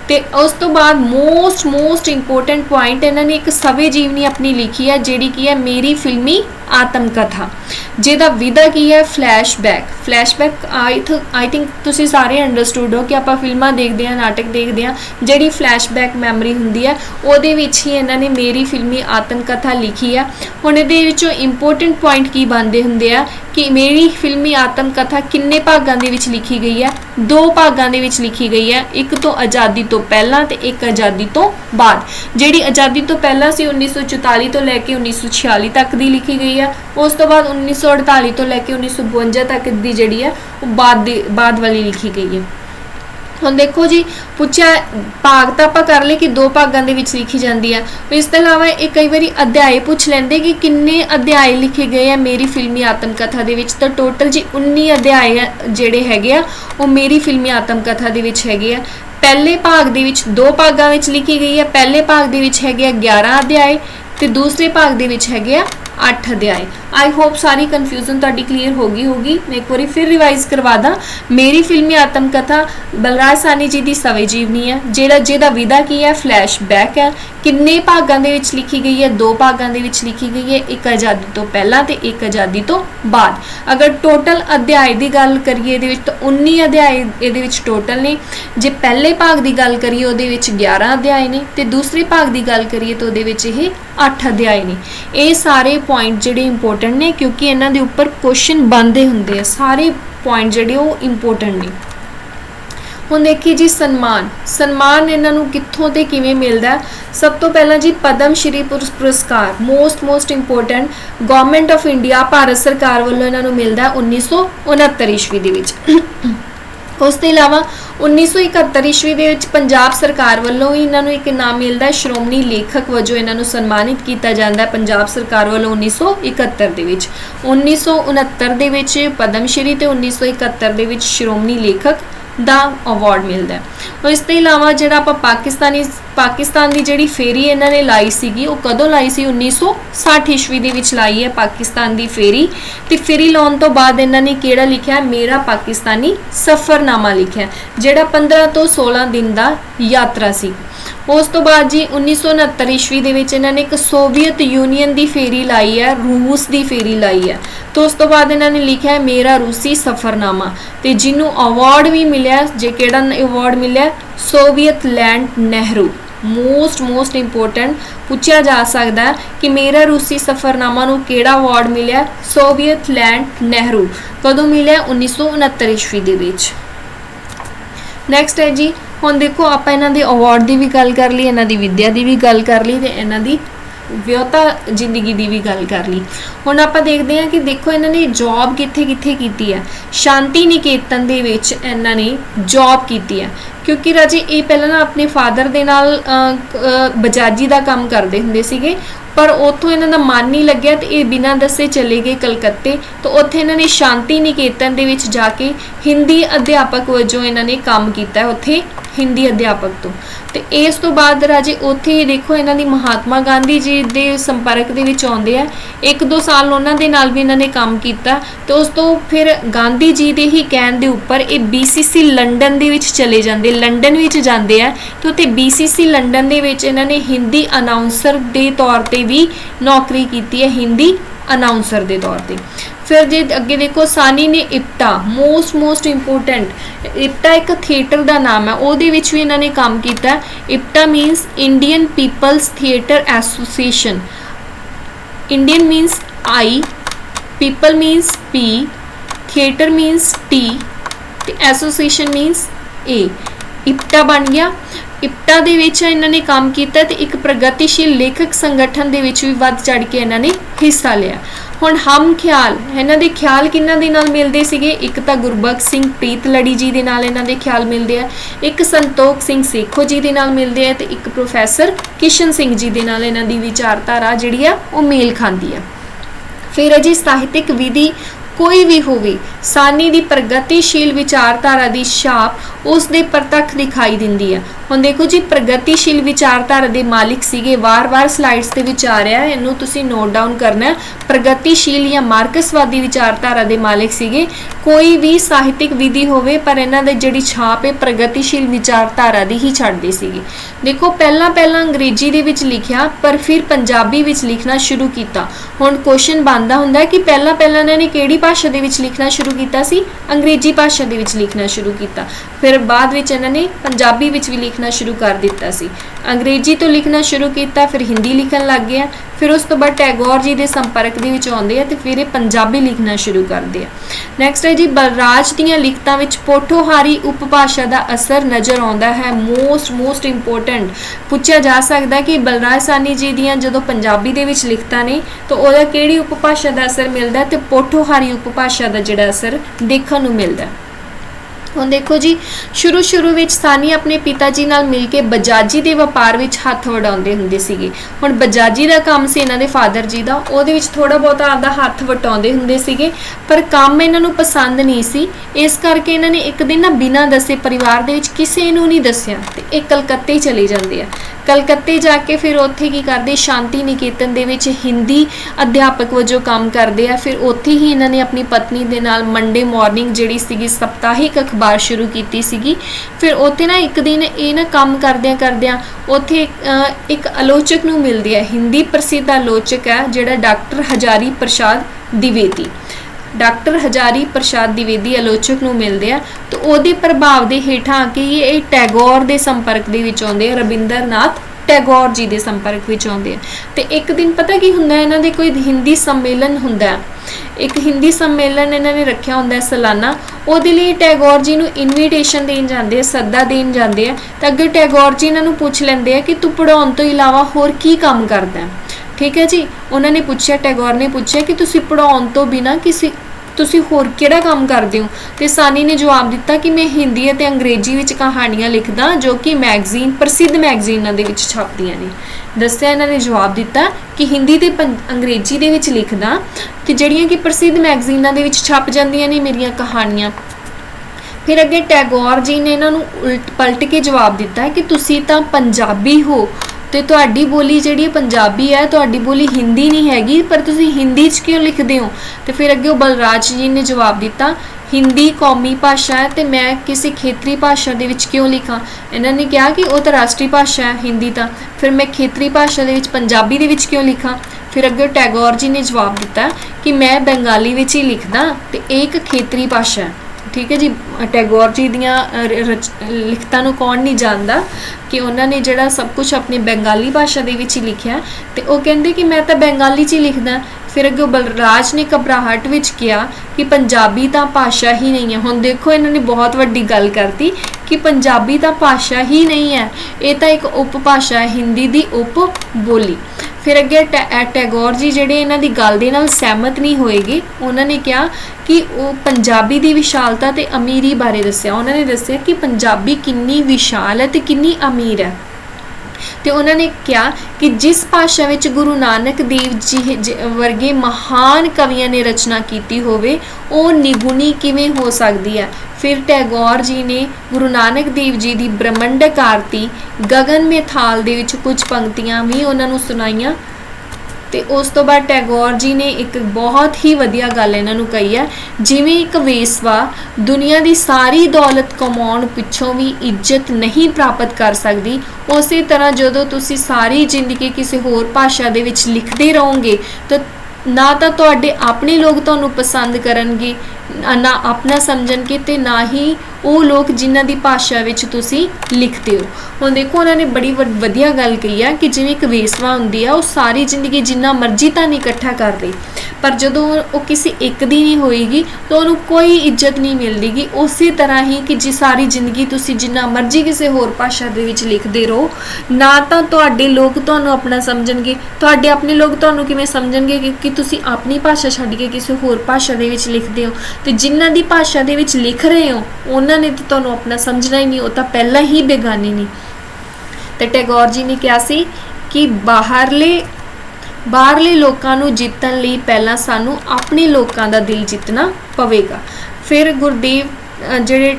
ਤੇ ਉਸ ਤੋਂ ਬਾਅਦ ਮੋਸਟ ਮੋਸਟ ਇੰਪੋਰਟੈਂਟ ਪੁਆਇੰਟ ਇਹਨਾਂ ਨੇ ਇੱਕ ਸਵੇ ਜੀਵਨੀ ਆਪਣੀ ਲਿਖੀ ਹੈ ਜਿਹੜੀ ਕੀ ਹੈ ਮੇਰੀ ਫਿਲਮੀ ਆਤਮ ਕਥਾ ਜਿਹਦਾ ਵਿਧਾ ਕੀ ਹੈ? Flashback flashback I I think ਤੁਸੀਂ ਸਾਰੇ ਅੰਡਰਸਟੂਡ ਹੋ ਕਿ ਆਪਾਂ ਫਿਲਮਾਂ ਦੇਖਦੇ ਹਾਂ, ਨਾਟਕ ਦੇਖਦੇ ਹਾਂ, ਜਿਹੜੀ ਫਲੈਸ਼ਬੈਕ ਮੈਮਰੀ ਹੁੰਦੀ ਹੈ, ਉਹਦੇ ਵਿੱਚ ਹੀ ਇਹਨਾਂ ਨੇ ਮੇਰੀ ਫਿਲਮੀ ਆਤਮ ਕਥਾ ਲਿਖੀ ਹੈ। ਹੁਣ ਇਹਦੇ ਵਿੱਚੋਂ ਇੰਪੋਰਟੈਂਟ ਪੁਆਇੰਟ ਕੀ ਬਣਦੇ ਹੁੰਦੇ ਆ ਕਿ ਮੇਰੀ ਫਿਲਮੀ ਆਤਮ ਕਥਾ ਕਿੰਨੇ ਭਾਗਾਂ ਦੇ ਵਿੱਚ ਲਿਖੀ ਗਈ ਹੈ? ਦੋ ਭਾਗਾਂ ਦੇ ਵਿੱਚ ਲਿਖੀ ਗਈ ਹੈ, ਇੱਕ ਤੋਂ ਆਜ਼ਾਦੀ ਤੋਂ ਪਹਿਲਾਂ ਤੇ ਇੱਕ ਆਜ਼ਾਦੀ ਤੋਂ ਬਾਅਦ। ਜਿਹੜੀ ਆਜ਼ਾਦੀ ਤੋਂ ਪਹਿਲਾਂ ਸੀ 1944 ਤੋਂ ਲੈ ਕੇ 1946 ਤੱਕ ਦੀ ਲਿਖੀ ਗਈ ਹੈ। ਉਸ ਤੋਂ ਬਾਅਦ 1948 ਤੋਂ ਲੈ ਕੇ 1952 ਤੱਕ ਦੀ ਜਿਹੜੀ ਹੈ, ਉਹ ਬਾਅਦ ਦੀ ਬਾਅਦ ਵਾਲੀ ਲਿਖੀ ਗਈ ਹੈ। ਹੁਣ ਦੇਖੋ ਜੀ, ਪੁੱਛਿਆ, ਭਾਗ ਤਾਂ ਆਪਾਂ ਕਰ ਲਏ ਕਿ ਦੋ ਭਾਗਾਂ ਦੇ ਵਿੱਚ ਲਿਖੀ ਜਾਂਦੀ ਹੈ ਇਸ ਤੋਂ ਇਲਾਵਾ ਇਹ ਕਈ ਵਾਰੀ ਅਧਿਆਏ ਪੁੱਛ ਲੈਂਦੇ ਕਿ ਕਿੰਨੇ ਅਧਿਆਏ ਲਿਖੇ ਗਏ ਆ ਮੇਰੀ ਫਿਲਮੀ ਆਤਮ ਕਥਾ ਦੇ ਵਿੱਚ। ਤਾਂ ਟੋਟਲ ਜੀ 19 ਅਧਿਆਏ ਆ ਜਿਹੜੇ ਹੈਗੇ ਆ, ਉਹ ਮੇਰੀ ਫਿਲਮੀ ਆਤਮ ਕਥਾ ਦੇ ਵਿੱਚ ਹੈਗੇ ਆ। ਪਹਿਲੇ ਭਾਗ ਦੇ ਵਿੱਚ ਦੋ ਭਾਗਾਂ ਵਿੱਚ ਲਿਖੀ ਗਈ ਹੈ ਪਹਿਲੇ ਭਾਗ ਦੇ ਵਿੱਚ ਹੈਗੇ ਆ 11 ਅਧਿਆਏ ਤੇ ਦੂਸਰੇ ਭਾਗ ਦੇ ਵਿੱਚ ਹੈਗੇ ਆ 8 ਅਧਿਆਏ। ਆਈ ਹੋਪ ਸਾਰੀ ਕਨਫਿਊਜ਼ਨ ਤੁਹਾਡੀ ਕਲੀਅਰ ਹੋ ਗਈ ਹੋਗੀ ਮੈਂ ਇੱਕ ਵਾਰੀ ਫਿਰ ਰਿਵਾਈਜ਼ ਕਰਵਾ ਦਾਂ। ਮੇਰੀ ਫਿਲਮੀ ਆਤਮ ਕਥਾ ਬਲਰਾਜ ਸਾਨੀ ਜੀ ਦੀ ਸਵੈ ਜੀਵਨੀ ਹੈ, ਜਿਹੜਾ ਜਿਹਦਾ ਵਿਦਾ ਕੀ ਹੈ? ਫਲੈਸ਼ਬੈਕ ਹੈ। ਕਿੰਨੇ ਭਾਗਾਂ ਦੇ ਵਿੱਚ ਲਿਖੀ ਗਈ ਹੈ? ਦੋ ਭਾਗਾਂ ਦੇ ਵਿੱਚ ਲਿਖੀ ਗਈ ਹੈ। ਇੱਕ ਆਜ਼ਾਦੀ ਤੋਂ ਪਹਿਲਾਂ ਤੇ ਇੱਕ ਆਜ਼ਾਦੀ ਤੋਂ ਬਾਅਦ। ਅਗਰ ਟੋਟਲ ਅਧਿਆਇ ਦੀ ਗੱਲ ਕਰੀਏ ਇਹਦੇ ਵਿੱਚ ਤਾਂ 19 ਅਧਿਆਇ ਇਹਦੇ ਵਿੱਚ ਟੋਟਲ ਨੇ। ਜੇ ਪਹਿਲੇ ਭਾਗ ਦੀ ਗੱਲ ਕਰੀਏ, ਉਹਦੇ ਵਿੱਚ 11 ਅਧਿਆਏ ਨੇ। ਤੇ ਦੂਸਰੇ ਭਾਗ ਦੀ ਗੱਲ ਕਰੀਏ ਤਾਂ ਉਹਦੇ ਵਿੱਚ ਇਹ 8 ਅਧਿਆਏ ਨੇ। ਇਹ ਸਾਰੇ ਪੁਆਇੰਟ ਜਿਹੜੇ ਇੰਪੋਰਟੈਂਟ ਨੇ, ਕਿਉਂਕਿ ਇਹਨਾਂ ਦੇ ਉੱਪਰ ਕੁਐਸਚਨ ਬੰਦੇ ਹੁੰਦੇ ਆ। ਸਾਰੇ ਪੁਆਇੰਟ ਜਿਹੜੇ ਉਹ ਇੰਪੋਰਟੈਂਟ ਨੇ। ਹੁਣ ਦੇਖੀ ਜੀ ਸਨਮਾਨ। ਸਨਮਾਨ ਇਹਨਾਂ ਨੂੰ ਕਿੱਥੋਂ ਤੇ ਕਿਵੇਂ ਮਿਲਦਾ ਸਭ ਤੋਂ ਪਹਿਲਾਂ ਜੀ ਪਦਮ ਸ਼੍ਰੀ ਪੁਰਸ- ਪੁਰਸਕਾਰ। Most most important government of India Bharat ਸਰਕਾਰ ਵੱਲੋਂ ਇਹਨਾਂ ਨੂੰ ਮਿਲਦਾ ਹੈ 1969 ਈਸਵੀ ਦੇ ਵਿੱਚ। ਉਸ ਤੋਂ ਇਲਾਵਾ 1971 ਈਸਵੀ ਦੇ ਵਿੱਚ ਪੰਜਾਬ ਸਰਕਾਰ ਵੱਲੋਂ ਹੀ ਇਹਨਾਂ ਨੂੰ ਇੱਕ ਇਨਾਮ ਮਿਲਦਾ ਹੈ, ਸ਼੍ਰੋਮਣੀ ਲੇਖਕ ਵਜੋਂ ਇਹਨਾਂ ਨੂੰ ਸਨਮਾਨਿਤ ਕੀਤਾ ਜਾਂਦਾ ਹੈ ਪੰਜਾਬ ਸਰਕਾਰ ਵੱਲੋਂ 1971 ਦੇ ਵਿੱਚ। 1969 ਦੇ ਵਿੱਚ ਪਦਮ ਸ਼੍ਰੀ ਤੇ 1971 ਦੇ ਵਿੱਚ ਸ਼੍ਰੋਮਣੀ ਲੇਖਕ ਦਾ ਅਵਾਰਡ ਮਿਲਦਾ ਹੈ। ਔਰ ਇਸ ਤੋਂ ਇਲਾਵਾ ਜਿਹੜਾ ਆਪਾਂ ਪਾਕਿਸਤਾਨੀ, ਪਾਕਿਸਤਾਨ ਦੀ ਜਿਹੜੀ ਫੇਰੀ ਇਹਨਾਂ ਨੇ ਲਾਈ ਸੀਗੀ, ਉਹ ਕਦੋਂ ਲਾਈ ਸੀ? 1960 ਈਸਵੀ ਦੇ ਵਿੱਚ ਲਾਈ ਹੈ ਪਾਕਿਸਤਾਨ ਦੀ ਫੇਰੀ। ਤੇ ਫੇਰੀ ਲਾਉਣ ਤੋਂ ਬਾਅਦ ਇਹਨਾਂ ਨੇ ਕਿਹੜਾ ਲਿਖਿਆ? ਮੇਰਾ ਪਾਕਿਸਤਾਨੀ ਸਫ਼ਰਨਾਮਾ ਲਿਖਿਆ। ਜਿਹੜਾ 15 ਤੋਂ 16 ਦਿਨ ਦਾ ਯਾਤਰਾ ਸੀ। ਉਸ ਤੋਂ ਬਾਅਦ ਜੀ 1969 ਈਸਵੀ ਦੇ ਵਿੱਚ ਇਹਨਾਂ ਨੇ ਇੱਕ ਸੋਵੀਅਤ ਯੂਨੀਅਨ ਦੀ ਫੇਰੀ ਲਾਈ ਹੈ, ਰੂਸ ਦੀ ਫੇਰੀ ਲਾਈ ਹੈ। ਤੇ ਉਸ ਤੋਂ ਬਾਅਦ ਇਹਨਾਂ ਨੇ ਲਿਖਿਆ ਹੈ, ਮੇਰਾ ਰੂਸੀ ਸਫ਼ਰਨਾਮਾ ਤੇ ਜਿਹਨੂੰ ਅਵਾਰਡ ਵੀ ਮਿਲਿਆ, ਜੇ ਕਿਹੜਾ ਅਵਾਰਡ ਮਿਲਿਆ, Soviet land Nehru. Most most important ਪੁੱਛਿਆ ਜਾ ਸਕਦਾ ਕਿ ਮੇਰਾ ਰੂਸੀ ਸਫ਼ਰਨਾਮਾ ਨੂੰ ਕਿਹੜਾ ਅਵਾਰਡ ਮਿਲਿਆ? Soviet land Nehru. ਕਦੋਂ ਮਿਲਿਆ? 1969 ਈਸਵੀ ਦੇ ਵਿੱਚ। ਨੈਕਸਟ ਹੈ ਜੀ ਹੁਣ ਦੇਖੋ, ਆਪਾਂ ਇਹਨਾਂ ਦੇ ਅਵਾਰਡ ਦੀ ਵੀ ਗੱਲ ਕਰ ਲਈ, ਇਹਨਾਂ ਦੀ ਵਿੱਦਿਆ ਦੀ ਵੀ ਗੱਲ ਕਰ ਲਈ ਤੇ ਇਹਨਾਂ ਦੀ ਵਿਅਹਤਾ ਜ਼ਿੰਦਗੀ ਦੀ ਵੀ ਗੱਲ ਕਰ ਲਈ। ਹੁਣ ਆਪਾਂ ਦੇਖਦੇ ਹਾਂ ਕਿ ਦੇਖੋ, ਇਹਨਾਂ ਨੇ ਜੌਬ ਕਿੱਥੇ ਕਿੱਥੇ ਕੀਤੀ ਹੈ। ਸ਼ਾਂਤੀ ਨਿਕੇਤਨ ਦੇ ਵਿੱਚ ਇਹਨਾਂ ਨੇ ਜੌਬ ਕੀਤੀ ਹੈ। ਕਿਉਂਕਿ ਰਾਜੇ, ਇਹ ਪਹਿਲਾਂ ਨਾ ਆਪਣੇ ਫਾਦਰ ਦੇ ਨਾਲ ਬਜਾਜੀ ਦਾ ਕੰਮ ਕਰਦੇ ਹੁੰਦੇ ਸੀਗੇ। ਪਰ ਉੱਥੋਂ ਇਹਨਾਂ ਦਾ ਮਨ ਨਹੀਂ ਲੱਗਿਆ ਤੇ ਇਹ ਬਿਨਾਂ ਦੱਸੇ ਚਲੇ ਗਏ ਕਲਕੱਤੇ। ਤੇ ਉੱਥੇ ਇਹਨਾਂ ਨੇ ਸ਼ਾਂਤੀ ਨਿਕੇਤਨ ਦੇ ਵਿੱਚ ਜਾ ਕੇ ਹਿੰਦੀ ਅਧਿਆਪਕ ਵਜੋਂ ਇਹਨਾਂ ਨੇ ਕੰਮ ਕੀਤਾ ਉੱਥੇ। ਹਿੰਦੀ ਅਧਿਆਪਕ ਤੋਂ। ਤੇ ਇਸ ਤੋਂ ਬਾਅਦ ਰਾਜੇ ਉੱਥੇ ਦੇਖੋ ਇਹਨਾਂ ਦੀ ਮਹਾਤਮਾ ਗਾਂਧੀ ਜੀ ਦੇ ਸੰਪਰਕ ਦੇ ਵਿੱਚ ਆਉਂਦੇ ਆ। ਇੱਕ ਦੋ ਸਾਲ ਉਹਨਾਂ ਦੇ ਨਾਲ ਵੀ ਇਹਨਾਂ ਨੇ ਕੰਮ ਕੀਤਾ। ਤੇ ਉਸ ਤੋਂ ਫਿਰ ਗਾਂਧੀ ਜੀ ਦੇ ਹੀ ਕਹਿਣ ਦੇ ਉੱਪਰ ਇਹ BCC ਲੰਡਨ ਦੇ ਵਿੱਚ ਚਲੇ ਜਾਂਦੇ ਲੰਡਨ ਵਿੱਚ ਜਾਂਦੇ ਆ। ਤੇ ਉੱਥੇ BCC ਲੰਡਨ ਦੇ ਵਿੱਚ ਇਹਨਾਂ ਨੇ ਹਿੰਦੀ ਅਨਾਉਂਸਰ ਦੇ ਤੌਰ ਤੇ ਵੀ ਨੌਕਰੀ ਕੀਤੀ ਹੈ, ਹਿੰਦੀ ਅਨਾਉਂਸਰ ਦੇ ਤੌਰ ਤੇ। ਫਿਰ ਜੇ ਅੱਗੇ ਦੇਖੋ, ਸਾਨੀ ਨੇ IPTA most most important IPTA ਇੱਕ ਥੀਏਟਰ ਦਾ ਨਾਮ ਹੈ। ਉਹਦੇ ਵਿੱਚ ਵੀ ਇਹਨਾਂ ਨੇ ਕੰਮ ਕੀਤਾ। IPTA means Indian people's theatre association Indian means I people means P theatre means T ਤੇ ਐਸੋਸੀਏਸ਼ਨ ਮੀਨਸ ਏ ਇਪਟਾ ਬਣ ਗਿਆ। ਇਪਟਾ ਦੇ ਵਿੱਚ ਇਹਨਾਂ ਨੇ ਕੰਮ ਕੀਤਾ ਤੇ ਇੱਕ ਪ੍ਰਗਤੀਸ਼ੀਲ ਲੇਖਕ ਸੰਗਠਨ ਦੇ ਵਿੱਚ ਵੀ ਵੱਧ ਚੜ ਕੇ ਇਹਨਾਂ ਨੇ ਹਿੱਸਾ ਲਿਆ। ਹੁਣ ਹਮ ਖਿਆਲ, ਇਹਨਾਂ ਦੇ ਖਿਆਲ ਕਿਹਨਾਂ ਦੇ ਨਾਲ ਮਿਲਦੇ ਸੀਗੇ? ਇੱਕ ਤਾਂ ਗੁਰਬਖਸ਼ ਸਿੰਘ ਪ੍ਰੀਤ ਲੜੀ ਜੀ ਦੇ ਨਾਲ ਇਹਨਾਂ ਦੇ ਖਿਆਲ ਮਿਲਦੇ ਆ, ਇੱਕ ਸੰਤੋਖ ਸਿੰਘ ਸੇਖੋ ਜੀ ਦੇ ਨਾਲ ਮਿਲਦੇ ਆ ਤੇ ਇੱਕ ਪ੍ਰੋਫੈਸਰ ਕਿਸ਼ਨ ਸਿੰਘ ਜੀ ਦੇ ਨਾਲ ਇਹਨਾਂ ਦੀ ਵਿਚਾਰਧਾਰਾ ਜਿਹੜੀ ਆ, ਉਹ ਮੇਲ ਖਾਂਦੀ ਆ। ਫਿਰ ਹੈ ਸਾਹਿਤਿਕ ਵਿਧੀ ਕੋਈ ਵੀ ਹੋਵੇ, ਸਾਨੀ ਦੀ ਪ੍ਰਗਤੀਸ਼ੀਲ ਵਿਚਾਰਧਾਰਾ ਦੀ ਛਾਪ ਉਸ ਦੇ ਪ੍ਰਤੱਖ ਦਿਖਾਈ ਦਿੰਦੀ ਹੈ ਹੁਣ ਦੇਖੋ ਜੀ, ਪ੍ਰਗਤੀਸ਼ੀਲ ਵਿਚਾਰਧਾਰਾ ਦੇ ਮਾਲਿਕ ਸੀਗੇ। ਵਾਰ-ਵਾਰ ਸਲਾਈਡਸ ਤੇ ਵਿੱਚ ਆ ਰਿਹਾ ਇਹਨੂੰ ਤੁਸੀਂ ਨੋਟ ਡਾਊਨ ਕਰਨਾ ਪ੍ਰਗਤੀਸ਼ੀਲ ਜਾਂ ਮਾਰਕਸਵਾਦੀ ਵਿਚਾਰਧਾਰਾ ਦੇ ਮਾਲਿਕ ਸੀਗੇ। ਕੋਈ ਵੀ ਸਾਹਿਤਿਕ ਵਿਧੀ ਹੋਵੇ, ਪਰ ਇਹਨਾਂ ਦੇ ਜਿਹੜੀ ਛਾਪ ਹੈ, ਪ੍ਰਗਤੀਸ਼ੀਲ ਵਿਚਾਰਧਾਰਾ ਦੀ ਹੀ ਛੱਡਦੇ ਸੀਗੇ। ਦੇਖੋ ਪਹਿਲਾਂ ਪਹਿਲਾਂ ਅੰਗਰੇਜ਼ੀ ਦੇ ਵਿੱਚ ਲਿਖਿਆ, ਪਰ ਫਿਰ ਪੰਜਾਬੀ ਵਿੱਚ ਲਿਖਣਾ ਸ਼ੁਰੂ ਕੀਤਾ। ਹੁਣ ਕੁਐਸਚਨ ਬਣਦਾ ਹੁੰਦਾ ਕਿ ਪਹਿਲਾਂ ਪਹਿਲਾਂ ਇਹਨਾਂ ਨੇ ਕਿਹੜੀ ਭਾਸ਼ਾ ਦੇ ਵਿੱਚ ਲਿਖਣਾ ਸ਼ੁਰੂ ਕੀਤਾ ਸੀ? ਅੰਗਰੇਜ਼ੀ ਭਾਸ਼ਾ ਦੇ ਵਿੱਚ ਲਿਖਣਾ ਸ਼ੁਰੂ ਕੀਤਾ। ਫਿਰ ਬਾਅਦ ਵਿੱਚ ਇਹਨਾਂ ਨੇ ਪੰਜਾਬੀ ਵਿੱਚ ਵੀ ਲਿਖਣਾ ਸ਼ੁਰੂ ਕਰ ਦਿੱਤਾ ਸੀ। ਅੰਗਰੇਜ਼ੀ ਤੋਂ ਲਿਖਣਾ ਸ਼ੁਰੂ ਕੀਤਾ, ਫਿਰ ਹਿੰਦੀ ਲਿਖਣ ਲੱਗ ਗਏ ਫਿਰ ਉਸ ਤੋਂ ਬਾਅਦ ਟੈਗੋਰ ਜੀ ਦੇ ਸੰਪਰਕ ਦੇ ਵਿੱਚ ਆਉਂਦੇ ਆ ਤੇ ਫਿਰ ਇਹ ਪੰਜਾਬੀ ਲਿਖਣਾ ਸ਼ੁਰੂ ਕਰਦੇ ਆ। ਨੈਕਸਟ ਹੈ ਜੀ, ਬਲਰਾਜ ਦੀਆਂ ਲਿਖਤਾਂ ਵਿੱਚ ਪੋਠੋਹਾਰੀ ਉਪਭਾਸ਼ਾ ਦਾ ਅਸਰ ਨਜ਼ਰ ਆਉਂਦਾ ਹੈ। ਮੋਸਟ ਮੋਸਟ ਇੰਪੋਰਟੈਂਟ ਪੁੱਛਿਆ ਜਾ ਸਕਦਾ ਕਿ ਬਲਰਾਜ ਸਾਨੀ ਜੀ ਦੀਆਂ ਜਦੋਂ ਪੰਜਾਬੀ ਦੇ ਵਿੱਚ ਲਿਖਤਾਂ ਨੇ, ਤਾਂ ਉਹਦਾ ਕਿਹੜੀ ਉਪਭਾਸ਼ਾ ਦਾ ਅਸਰ ਮਿਲਦਾ ਹੈ ਤੇ ਪੋਠੋਹਾਰੀ ਉਪਭਾਸ਼ਾ ਦਾ ਜਿਹੜਾ ਅਸਰ ਦੇਖਣ ਨੂੰ ਮਿਲਦਾ ਹੁਣ ਦੇਖੋ ਜੀ ਸ਼ੁਰੂ ਸ਼ੁਰੂ ਵਿੱਚ ਸਾਨੀ ਆਪਣੇ ਪਿਤਾ ਜੀ ਨਾਲ ਮਿਲ ਕੇ ਬਜਾਜੀ ਦੇ ਵਪਾਰ ਵਿੱਚ ਹੱਥ ਵਟਾਉਂਦੇ ਹੁੰਦੇ ਸੀਗੇ। ਹੁਣ ਬਜਾਜੀ ਦਾ ਕੰਮ ਸੀ ਇਹਨਾਂ ਦੇ ਫਾਦਰ ਜੀ ਦਾ, ਉਹਦੇ ਵਿੱਚ ਥੋੜਾ ਬਹੁਤਾ ਆਪਦਾ ਹੱਥ ਵਟਾਉਂਦੇ ਹੁੰਦੇ ਸੀਗੇ, ਪਰ ਕੰਮ ਇਹਨਾਂ ਨੂੰ ਪਸੰਦ ਨਹੀਂ ਸੀ। ਇਸ ਕਰਕੇ ਇਹਨਾਂ ਨੇ ਇੱਕ ਦਿਨ ਨਾ ਬਿਨਾਂ ਦੱਸੇ ਪਰਿਵਾਰ ਦੇ ਵਿੱਚ ਕਿਸੇ ਨੂੰ ਨਹੀਂ ਦੱਸਿਆ ਤੇ ਇਹ ਕਲਕੱਤੇ ਚਲੇ ਜਾਂਦੇ ਆ। ਕਲਕੱਤੇ ਜਾ ਕੇ ਫਿਰ ਉੱਥੇ ਕੀ ਕਰਦੇ, ਸ਼ਾਂਤੀ ਨਿਕੇਤਨ ਦੇ ਵਿੱਚ ਹਿੰਦੀ ਅਧਿਆਪਕ ਵਜੋਂ ਕੰਮ ਕਰਦੇ ਆ। ਫਿਰ ਉੱਥੇ ਹੀ ਇਹਨਾਂ ਨੇ ਆਪਣੀ ਪਤਨੀ ਦੇ ਨਾਲ ਮੰਡੇ ਮਾਰਨਿੰਗ ਜਿਹੜੀ ਸੀਗੀ ਸਪਤਾਹਿਕ ਅਖਬਾਰ ਸ਼ੁਰੂ ਕੀਤੀ ਸੀਗੀ। ਫਿਰ ਉੱਥੇ ਨਾ ਇੱਕ ਦਿਨ ਇਹ ਨਾ ਕੰਮ ਕਰਦਿਆਂ ਕਰਦਿਆਂ ਉੱਥੇ ਇੱਕ ਆਲੋਚਕ ਨੂੰ ਮਿਲਦੀ ਹੈ। ਹਿੰਦੀ ਪ੍ਰਸਿੱਧ ਆਲੋਚਕ ਹੈ, ਜਿਹੜਾ ਡਾਕਟਰ ਹਜਾਰੀ ਪ੍ਰਸਾਦ ਦਿਵੇਦੀ। ਡਾਕਟਰ ਹਜਾਰੀ ਪ੍ਰਸਾਦ ਦਿਵੇਦੀ ਆਲੋਚਕ ਨੂੰ ਮਿਲਦੇ ਆ। ਤੇ ਉਹਦੇ ਪ੍ਰਭਾਵ ਦੇ ਹੇਠਾਂ ਆ ਕੇ ਇਹ ਟੈਗੋਰ ਦੇ ਸੰਪਰਕ ਦੇ ਵਿੱਚ ਆਉਂਦੇ ਆ। ਰਵਿੰਦਰਨਾਥ ਟੈਗੋਰ ਜੀ ਦੇ ਸੰਪਰਕ ਵਿੱਚ ਆਉਂਦੇ ਆ। ਤੇ ਇੱਕ ਦਿਨ ਪਤਾ ਕੀ ਹੁੰਦਾ, ਇਹਨਾਂ ਦੇ ਕੋਈ ਹਿੰਦੀ ਸੰਮੇਲਨ ਹੁੰਦਾ। ਇੱਕ ਹਿੰਦੀ ਸੰਮੇਲਨ ਇਹਨਾਂ ਨੇ ਰੱਖਿਆ ਹੁੰਦਾ ਹੈ ਸਾਲਾਨਾ। ਉਹਦੇ ਲਈ ਟੈਗੋਰ ਜੀ ਨੂੰ ਇਨਵੀਟੇਸ਼ਨ ਦੇਣ ਜਾਂਦੇ ਆ, ਸੱਦਾ ਦੇਣ ਜਾਂਦੇ ਆ। ਤਾਂ ਅੱਗੇ ਟੈਗੋਰ ਜੀ ਇਹਨਾਂ ਨੂੰ ਪੁੱਛ ਲੈਂਦੇ ਆ ਕਿ ਤੂੰ ਪੜਾਉਣ ਤੋਂ ਇਲਾਵਾ ਹੋਰ ਕੀ ਕੰਮ ਕਰਦਾ ਹੈ? ਠੀਕ ਹੈ ਜੀ? ਉਹਨਾਂ ਨੇ ਪੁੱਛਿਆ, ਟੈਗੋਰ ਨੇ ਪੁੱਛਿਆ ਕਿ ਤੁਸੀਂ ਪੜਾਉਣ ਤੋਂ ਬਿਨਾ ਕਿਸੇ ਤੁਸੀਂ ਹੋਰ ਕਿਹੜਾ ਕੰਮ ਕਰਦੇ ਹੋ? ਤੇ ਸਾਨੀ ਨੇ ਜਵਾਬ ਦਿੱਤਾ ਕਿ ਮੈਂ ਹਿੰਦੀ ਅਤੇ ਅੰਗਰੇਜ਼ੀ ਵਿੱਚ ਕਹਾਣੀਆਂ ਲਿਖਦਾ ਜੋ ਕਿ ਮੈਗਜ਼ੀਨ, ਪ੍ਰਸਿੱਧ ਮੈਗਜ਼ੀਨਾਂ ਦੇ ਵਿੱਚ ਛਪਦੀਆਂ ਨੇ। ਦੱਸਿਆ ਇਹਨਾਂ ਨੇ ਜਵਾਬ ਦਿੱਤਾ ਕਿ ਹਿੰਦੀ ਤੇ ਪੰ- ਅੰਗਰੇਜ਼ੀ ਦੇ ਵਿੱਚ ਲਿਖਦਾ ਕਿ ਜਿਹੜੀਆਂ ਕਿ ਪ੍ਰਸਿੱਧ ਮੈਗਜ਼ੀਨਾਂ ਦੇ ਵਿੱਚ ਛਪ ਜਾਂਦੀਆਂ ਨੇ ਮੇਰੀਆਂ ਕਹਾਣੀਆਂ। ਫਿਰ ਅੱਗੇ ਟੈਗੋਰ ਜੀ ਨੇ ਇਹਨਾਂ ਨੂੰ ਉਲਟ ਪਲਟ ਕੇ ਜਵਾਬ ਦਿੱਤਾ ਕਿ ਤੁਸੀਂ ਤਾਂ ਪੰਜਾਬੀ ਹੋ ਤੇ ਤੁਹਾਡੀ ਬੋਲੀ ਜਿਹੜੀ ਹੈ ਪੰਜਾਬੀ ਹੈ, ਤੁਹਾਡੀ ਬੋਲੀ ਹਿੰਦੀ ਨਹੀਂ ਹੈਗੀ, ਪਰ ਤੁਸੀਂ ਹਿੰਦੀ 'ਚ ਕਿਉਂ ਲਿਖਦੇ ਹੋ? ਤੇ ਫਿਰ ਅੱਗੇ ਉਹ ਬਲਰਾਜ ਜੀ ਨੇ ਜਵਾਬ ਦਿੱਤਾ, ਹਿੰਦੀ ਕੌਮੀ ਭਾਸ਼ਾ ਹੈ ਤੇ ਮੈਂ ਕਿਸੇ ਖੇਤਰੀ ਭਾਸ਼ਾ ਦੇ ਵਿੱਚ ਕਿਉਂ ਲਿਖਾਂ? ਇਹਨਾਂ ਨੇ ਕਿਹਾ ਕਿ ਉਹ ਤਾਂ ਰਾਸ਼ਟਰੀ ਭਾਸ਼ਾ ਹੈ, ਹਿੰਦੀ ਤਾਂ। ਫਿਰ ਮੈਂ ਖੇਤਰੀ ਭਾਸ਼ਾ ਦੇ ਵਿੱਚ ਪੰਜਾਬੀ ਦੇ ਵਿੱਚ ਕਿਉਂ ਲਿਖਾਂ? ਫਿਰ ਅੱਗੇ ਟੈਗੋਰ ਜੀ ਨੇ ਜਵਾਬ ਦਿੱਤਾ ਕਿ ਮੈਂ ਬੰਗਾਲੀ ਵਿੱਚ ਹੀ ਲਿਖਦਾ ਤੇ ਇਹ ਇੱਕ ਖੇਤਰੀ ਭਾਸ਼ਾ ਹੈ। ਠੀਕ ਹੈ ਜੀ, ਟੈਗੋਰ ਜੀ ਦੀਆਂ ਲਿਖਤਾਂ ਨੂੰ ਕੌਣ ਨਹੀਂ ਜਾਣਦਾ ਕਿ ਉਹਨਾਂ ਨੇ ਜਿਹੜਾ ਸਭ ਕੁਝ ਆਪਣੀ ਬੰਗਾਲੀ ਭਾਸ਼ਾ ਦੇ ਵਿੱਚ ਹੀ ਲਿਖਿਆ। ਤੇ ਉਹ ਕਹਿੰਦੇ ਕਿ ਮੈਂ ਤਾਂ ਬੰਗਾਲੀ 'ਚ ਹੀ ਲਿਖਦਾ। ਫਿਰ ਅੱਗੇ ਬਲਰਾਜ ਨੇ ਘਬਰਾਹਟ ਵਿੱਚ ਕਿਹਾ ਕਿ ਪੰਜਾਬੀ ਤਾਂ ਭਾਸ਼ਾ ਹੀ ਨਹੀਂ ਹੈ। ਹੁਣ ਦੇਖੋ, ਇਹਨਾਂ ਨੇ ਬਹੁਤ ਵੱਡੀ ਗੱਲ ਕਰਤੀ ਕਿ ਪੰਜਾਬੀ ਤਾਂ ਭਾਸ਼ਾ ਹੀ ਨਹੀਂ ਹੈ। ਇਹ ਤਾਂ ਇੱਕ ਉਪ ਭਾਸ਼ਾ ਹੈ ਹਿੰਦੀ ਦੀ ਉਪ ਬੋਲੀ ਫਿਰ ਅੱਗੇ ਟੈ- ਟੈਗੋਰ ਜੀ ਜਿਹੜੇ ਇਹਨਾਂ ਦੀ ਗੱਲ ਦੇ ਨਾਲ ਸਹਿਮਤ ਨਹੀਂ ਹੋਏਗੀ, ਉਹਨਾਂ ਨੇ ਕਿਹਾ ਕਿ ਉਹ ਪੰਜਾਬੀ ਦੀ ਵਿਸ਼ਾਲਤਾ ਤੇ ਅਮੀਰੀ ਬਾਰੇ ਦੱਸਿਆ। ਉਹਨਾਂ ਨੇ ਦੱਸਿਆ ਕਿ ਪੰਜਾਬੀ ਕਿੰਨੀ ਵਿਸ਼ਾਲ ਹੈ ਤੇ ਕਿੰਨੀ ਅਮੀਰ ਹੈ। ਤੇ ਉਹਨਾਂ ਨੇ ਕਿਹਾ ਕਿ ਜਿਸ ਭਾਸ਼ਾ ਵਿੱਚ ਗੁਰੂ ਨਾਨਕ ਦੇਵ ਜੀ ਵਰਗੇ ਮਹਾਨ ਕਵੀਆਂ ਨੇ ਰਚਨਾ ਕੀਤੀ ਹੋਵੇ, ਉਹ ਨਿਗੁਣੀ ਕਿਵੇਂ ਹੋ ਸਕਦੀ ਹੈ? ਫਿਰ ਟੈਗੋਰ ਜੀ ਨੇ ਗੁਰੂ ਨਾਨਕ ਦੇਵ ਜੀ ਦੀ ਬ੍ਰਹਮੰਡਕ ਆਰਤੀ ਗगन ਮੇਥਾਲ ਦੇ ਵਿੱਚ ਕੁਝ ਪੰਕਤੀਆਂ ਵੀ ਉਹਨਾਂ ਨੂੰ ਸੁਣਾਈਆਂ। ਤੇ ਉਸ ਤੋਂ ਬਾਅਦ ਟੈਗੋਰ ਜੀ ਨੇ ਇੱਕ ਬਹੁਤ ਹੀ ਵਧੀਆ ਗੱਲ ਇਹਨਾਂ ਨੂੰ ਕਹੀ ਹੈ, ਜਿਵੇਂ ਇੱਕ ਵੇਸਵਾ ਦੁਨੀਆ ਦੀ ਸਾਰੀ ਦੌਲਤ ਕਮਾਉਣ ਪਿੱਛੋਂ ਵੀ ਇੱਜ਼ਤ ਨਹੀਂ ਪ੍ਰਾਪਤ ਕਰ ਸਕਦੀ, ਉਸੇ ਤਰ੍ਹਾਂ ਜਦੋਂ ਤੁਸੀਂ ਸਾਰੀ ਜ਼ਿੰਦਗੀ ਕਿਸੇ ਹੋਰ ਭਾਸ਼ਾ ਦੇ ਵਿੱਚ ਲਿਖਦੇ ਰਹੋਗੇ ਤਾਂ ਨਾ ਤਾਂ ਤੁਹਾਡੇ ਆਪਣੇ ਲੋਕ ਤੁਹਾਨੂੰ ਪਸੰਦ ਕਰਨਗੇ ਨਾ- ਆਪਣਾ ਸਮਝਣਗੇ ਤੇ ਨਾ ਹੀ ਉਹ ਲੋਕ ਜਿਨ੍ਹਾਂ ਦੀ ਭਾਸ਼ਾ ਵਿੱਚ ਤੁਸੀਂ ਲਿਖਦੇ ਹੋ। ਹੁਣ ਦੇਖੋ, ਉਹਨਾਂ ਨੇ ਬੜੀ ਵ- ਵਧੀਆ ਗੱਲ ਕਹੀ ਆ ਕਿ ਜਿਵੇਂ ਇੱਕ ਵੇਸਵਾ ਹੁੰਦੀ ਆ, ਉਹ ਸਾਰੀ ਜ਼ਿੰਦਗੀ ਜਿੰਨਾ ਮਰਜ਼ੀ ਤਾਂ ਨਹੀਂ ਇਕੱਠਾ ਕਰ ਰਹੀ ਪਰ ਜਦੋਂ ਉਹ ਕਿਸੇ ਇੱਕ ਦੀ ਨਹੀਂ ਹੋਏਗੀ, ਤਾਂ ਉਹਨੂੰ ਕੋਈ ਇੱਜ਼ਤ ਨਹੀਂ ਮਿਲਦੀਗੀ। ਉਸੇ ਤਰ੍ਹਾਂ ਹੀ ਕਿ ਜੀ ਸਾਰੀ ਜ਼ਿੰਦਗੀ ਤੁਸੀਂ ਜਿੰਨਾ ਮਰਜ਼ੀ ਕਿਸੇ ਹੋਰ ਭਾਸ਼ਾ ਦੇ ਵਿੱਚ ਲਿਖਦੇ ਰਹੋ, ਨਾ ਤਾਂ ਤੁਹਾਡੇ ਲੋਕ ਤੁਹਾਨੂੰ ਆਪਣਾ ਸਮਝਣਗੇ। ਤੁਹਾਡੇ ਆਪਣੇ ਲੋਕ ਤੁਹਾਨੂੰ ਕਿਵੇਂ ਸਮਝਣਗੇ ਕਿਉਂਕਿ ਤੁਸੀਂ ਆਪਣੀ ਭਾਸ਼ਾ ਛੱਡ ਕੇ ਕਿਸੇ ਹੋਰ ਭਾਸ਼ਾ ਦੇ ਵਿੱਚ ਲਿਖਦੇ ਹੋ? ਤੇ ਜਿਨ੍ਹਾਂ ਦੀ ਭਾਸ਼ਾ ਦੇ ਵਿੱਚ ਲਿਖ ਰਹੇ ਹੋ, ਉਹਨਾਂ ਨੇ ਤਾਂ ਤੁਹਾਨੂੰ ਆਪਣਾ ਸਮਝਣਾ ਹੀ ਨਹੀਂ, ਉਹ ਤਾਂ ਪਹਿਲਾਂ ਹੀ ਬੇਗਾਨੇ ਨੇ। ਤੇ ਟੈਗੋਰ ਜੀ ਨੇ ਕਿਹਾ ਸੀ ਕਿ ਬਾਹਰਲੇ ਬਾਹਰਲੇ ਲੋਕਾਂ ਨੂੰ ਜਿੱਤਣ ਲਈ ਪਹਿਲਾਂ ਸਾਨੂੰ ਆਪਣੇ ਲੋਕਾਂ ਦਾ ਦਿਲ ਜਿੱਤਣਾ ਪਵੇਗਾ। ਫਿਰ ਗੁਰਦੇਵ ਜਿਹੜੇ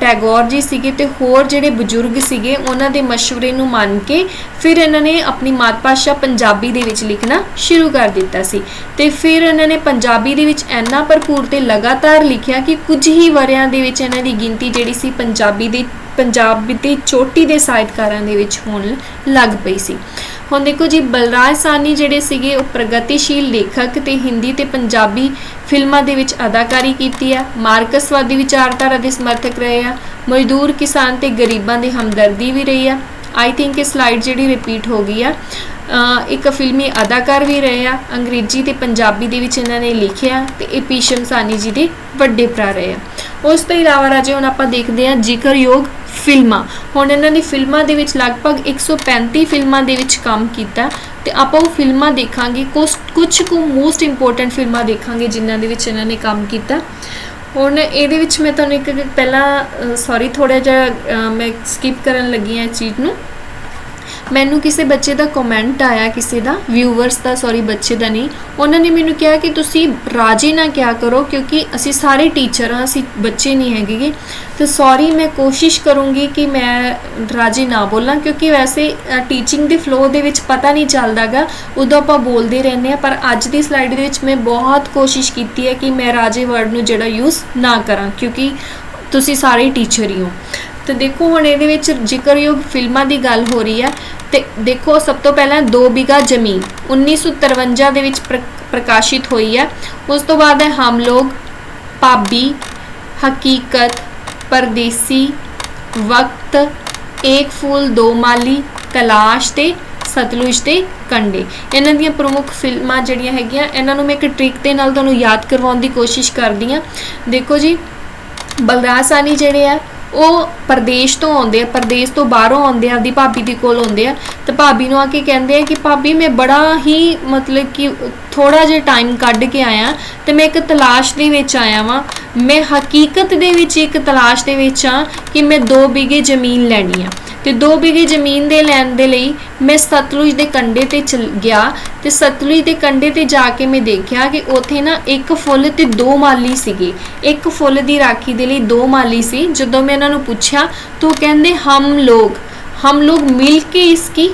ਟੈਗੋਰ ਜੀ ਸੀਗੇ ਤੇ ਹੋਰ ਜਿਹੜੇ ਬਜ਼ੁਰਗ ਸੀਗੇ, ਉਹਨਾਂ ਦੇ مشਵਰੇ ਨੂੰ ਮੰਨ ਕੇ ਫਿਰ ਇਹਨਾਂ ਨੇ ਆਪਣੀ ਮਾਤ ਭਾਸ਼ਾ ਪੰਜਾਬੀ ਦੇ ਵਿੱਚ ਲਿਖਣਾ ਸ਼ੁਰੂ ਕਰ ਦਿੱਤਾ ਸੀ। ਤੇ ਫਿਰ ਇਹਨਾਂ ਨੇ ਪੰਜਾਬੀ ਦੇ ਵਿੱਚ ਇੰਨਾ ਭਰਪੂਰ ਤੇ ਲਗਾਤਾਰ ਲਿਖਿਆ ਕਿ ਕੁਝ ਹੀ ਵਰਿਆਂ ਦੇ ਵਿੱਚ ਇਹਨਾਂ ਦੀ ਗਿਣਤੀ ਜਿਹੜੀ ਸੀ ਪੰਜਾਬੀ ਦੇ, ਪੰਜਾਬ ਦੀ ਚੋਟੀ ਦੇ ਸਾਹਿਤਕਾਰਾਂ ਦੇ ਵਿੱਚ ਹੋਣ ਲੱਗ ਪਈ ਸੀ। ਹੁਣ ਦੇਖੋ ਜੀ, ਬਲਰਾਜ ਸਾਨੀ ਜਿਹੜੇ ਸੀਗੇ, ਉਹ ਪ੍ਰਗਤੀਸ਼ੀਲ ਲੇਖਕ ਤੇ ਹਿੰਦੀ ਤੇ ਪੰਜਾਬੀ ਫਿਲਮਾਂ ਦੇ ਵਿੱਚ ਅਦਾਕਾਰੀ ਕੀਤੀ ਆ। ਮਾਰਕਸਵਾਦੀ ਵਿਚਾਰਧਾਰਾ ਦੇ ਸਮਰਥਕ ਰਹੇ ਆ। ਮਜ਼ਦੂਰ ਕਿਸਾਨ ਤੇ ਗਰੀਬਾਂ ਦੀ ਹਮਦਰਦੀ ਵੀ ਰਹੀ ਆ। ਆਈ ਥਿੰਕ ਇਹ ਸਲਾਈਡ ਜਿਹੜੀ ਰਿਪੀਟ ਹੋ ਗਈ ਆ। ਇੱਕ ਫਿਲਮੀ ਅਦਾਕਾਰ ਵੀ ਰਹੇ ਆ, ਅੰਗਰੇਜ਼ੀ ਤੇ ਪੰਜਾਬੀ ਦੇ ਵਿੱਚ ਇਹਨਾਂ ਨੇ ਲਿਖਿਆ ਤੇ ਇਹ ਪੀਸ਼ਮ ਸਾਨੀ ਜੀ ਦੇ ਵੱਡੇ ਭਰਾ ਰਹੇ ਆ। ਉਸ ਤੋਂ ਇਲਾਵਾ ਰਾਜੇ, ਹੁਣ ਆਪਾਂ ਦੇਖਦੇ ਹਾਂ ਜ਼ਿਕਰਯੋਗ ਫਿਲਮਾਂ। ਹੁਣ ਇਹਨਾਂ ਨੇ ਫਿਲਮਾਂ ਦੇ ਵਿੱਚ ਲਗਭਗ 135 ਫਿਲਮਾਂ ਦੇ ਵਿੱਚ ਕੰਮ ਕੀਤਾ ਤੇ ਆਪਾਂ ਉਹ ਫਿਲਮਾਂ ਦੇਖਾਂਗੇ ਕੁਝ ਕੁਝ ਕੁ ਮੋਸਟ ਇੰਪੋਰਟੈਂਟ ਫਿਲਮਾਂ ਦੇਖਾਂਗੇ ਜਿਨ੍ਹਾਂ ਦੇ ਵਿੱਚ ਇਹਨਾਂ ਨੇ ਕੰਮ ਕੀਤਾ। ਹੁਣ ਇਹਦੇ ਵਿੱਚ ਮੈਂ ਤੁਹਾਨੂੰ ਇੱਕ ਪਹਿਲਾਂ ਸੌਰੀ ਥੋੜਾ ਜਿਹਾ ਮੈਂ ਸਕਿਪ ਕਰਨ ਲੱਗੀ ਹਾਂ ਇਸ ਚੀਜ਼ ਨੂੰ। ਮੈਨੂੰ ਕਿਸੇ ਬੱਚੇ ਦਾ ਕਮੈਂਟ ਆਇਆ, ਕਿਸੇ ਦਾ ਵਿਊਵਰਸ ਦਾ ਸੌਰੀ ਬੱਚੇ ਦਾ ਨਹੀਂ। ਉਹਨਾਂ ਨੇ ਮੈਨੂੰ ਕਿਹਾ ਕਿ ਤੁਸੀਂ ਰਾਜੀ ਨਾ ਕਿਆ ਕਰੋ, ਕਿਉਂਕਿ ਅਸੀਂ ਸਾਰੇ ਟੀਚਰ ਹਾਂ, ਅਸੀਂ ਬੱਚੇ ਨਹੀਂ ਹੈਗੇ। ਤੇ ਸੌਰੀ ਮੈਂ ਕੋਸ਼ਿਸ਼ ਕਰੂੰਗੀ ਕਿ ਮੈਂ ਰਾਜੀ ਨਾ ਬੋਲਾਂ, ਕਿਉਂਕਿ ਵੈਸੇ ਟੀਚਿੰਗ ਦੇ ਫਲੋ ਦੇ ਵਿੱਚ ਪਤਾ ਨਹੀਂ ਚੱਲਦਾਗਾ, ਉਦੋਂ ਆਪਾਂ ਬੋਲਦੇ ਰਹਿੰਦੇ ਆ ਪਰ ਅੱਜ ਦੀ ਸਲਾਈਡ ਦੇ ਵਿੱਚ ਮੈਂ ਬਹੁਤ ਕੋਸ਼ਿਸ਼ ਕੀਤੀ ਹੈ ਕਿ ਮੈਂ ਰਾਜੇ ਵਰਡ ਨੂੰ ਜਿਹੜਾ ਯੂਜ਼ ਨਾ ਕਰਾਂ, ਕਿਉਂਕਿ ਤੁਸੀਂ ਸਾਰੇ ਟੀਚਰ ਹੀ ਹੋ। ਤੇ ਦੇਖੋ ਹੁਣ ਇਹਦੇ ਵਿੱਚ ਜ਼ਿਕਰਯੋਗ ਫਿਲਮਾਂ ਦੀ ਗੱਲ ਹੋ ਰਹੀ ਹੈ ਤੇ ਦੇਖੋ ਸਭ ਤੋਂ ਪਹਿਲਾਂ ਦੋ ਬਿਗਾ ਜ਼ਮੀਨ 1953 ਦੇ ਵਿੱਚ ਪ੍ਰ- ਪ੍ਰਕਾਸ਼ਿਤ ਹੋਈ ਹੈ। ਉਸ ਤੋਂ ਬਾਅਦ ਹੈ ਹਮ ਲੋਗ ਭਾਬੀ, ਹਕੀਕਤ, ਪਰਦੇਸੀ, ਵਕਤ, ਏਕ ਫੂਲ, ਦੋ ਮਾਲੀ, ਤਲਾਸ਼ ਤੇ ਸਤਲੁਜ ਦੇ ਕੰਡੇ। ਇਹਨਾਂ ਦੀਆਂ ਪ੍ਰਮੁੱਖ ਫਿਲਮਾਂ ਜਿਹੜੀਆਂ ਹੈਗੀਆਂ, ਇਹਨਾਂ ਨੂੰ ਮੈਂ ਇੱਕ ਟ੍ਰਿਕ ਦੇ ਨਾਲ ਤੁਹਾਨੂੰ ਯਾਦ ਕਰਵਾਉਣ ਦੀ ਕੋਸ਼ਿਸ਼ ਕਰਦੀ ਹਾਂ। ਦੇਖੋ ਜੀ, ਬਲਰਾਜ ਸਾਨੀ ਜਿਹੜੇ ਆ ਉਹ ਪ੍ਰਦੇਸ਼ ਤੋਂ ਆਉਂਦੇ ਆ, ਪ੍ਰਦੇਸ਼ ਤੋਂ ਬਾਹਰੋਂ ਆਉਂਦੇ ਆ, ਆਪਦੀ ਭਾਬੀ ਦੇ ਕੋਲ ਆਉਂਦੇ ਆ। ਤੇ ਭਾਬੀ ਨੂੰ ਆ ਕੇ ਕਹਿੰਦੇ ਆ ਕਿ ਭਾਬੀ ਮੈਂ ਬੜਾ ਹੀ ਮਤਲਬ ਕਿ ਥੋੜਾ ਜਿਹਾ ਟਾਈਮ ਕੱਢ ਕੇ ਆਇਆ, ਤੇ ਮੈਂ ਇੱਕ ਤਲਾਸ਼ ਦੇ ਵਿੱਚ ਆਇਆ ਵਾਂ। ਮੈਂ ਹਕੀਕਤ ਦੇ ਵਿੱਚ ਇੱਕ ਤਲਾਸ਼ ਦੇ ਵਿੱਚ ਆ ਕਿ ਮੈਂ 2 ਬਿਗੇ ਜ਼ਮੀਨ ਲੈਣੀ ਆ। ਤੇ 2 ਬਿਗੇ ਜ਼ਮੀਨ ਦੇ ਲੈਣ ਦੇ ਲਈ ਮੈਂ ਸਤਲੁਜ ਦੇ ਕੰਢੇ ਤੇ ਚਲ ਗਿਆ ਤੇ ਸਤਲੁਜ ਦੇ ਕੰਢੇ ਤੇ ਜਾ ਕੇ ਮੈਂ ਦੇਖਿਆ ਕਿ ਉੱਥੇ ਨਾ ਇੱਕ ਫੁੱਲ ਤੇ ਦੋ ਮਾਲੀ ਸੀਗੇ ਇੱਕ ਫੁੱਲ ਦੀ ਰਾਖੀ ਦੇ ਲਈ ਦੋ ਮਾਲੀ ਸੀ ਜਦੋਂ ਮੈਂ ਇਹਨਾਂ ਨੂੰ ਪੁੱਛਿਆ ਤਾਂ ਉਹ ਕਹਿੰਦੇ ਹਮ ਲੋਗ हम लोग मिल के इसकी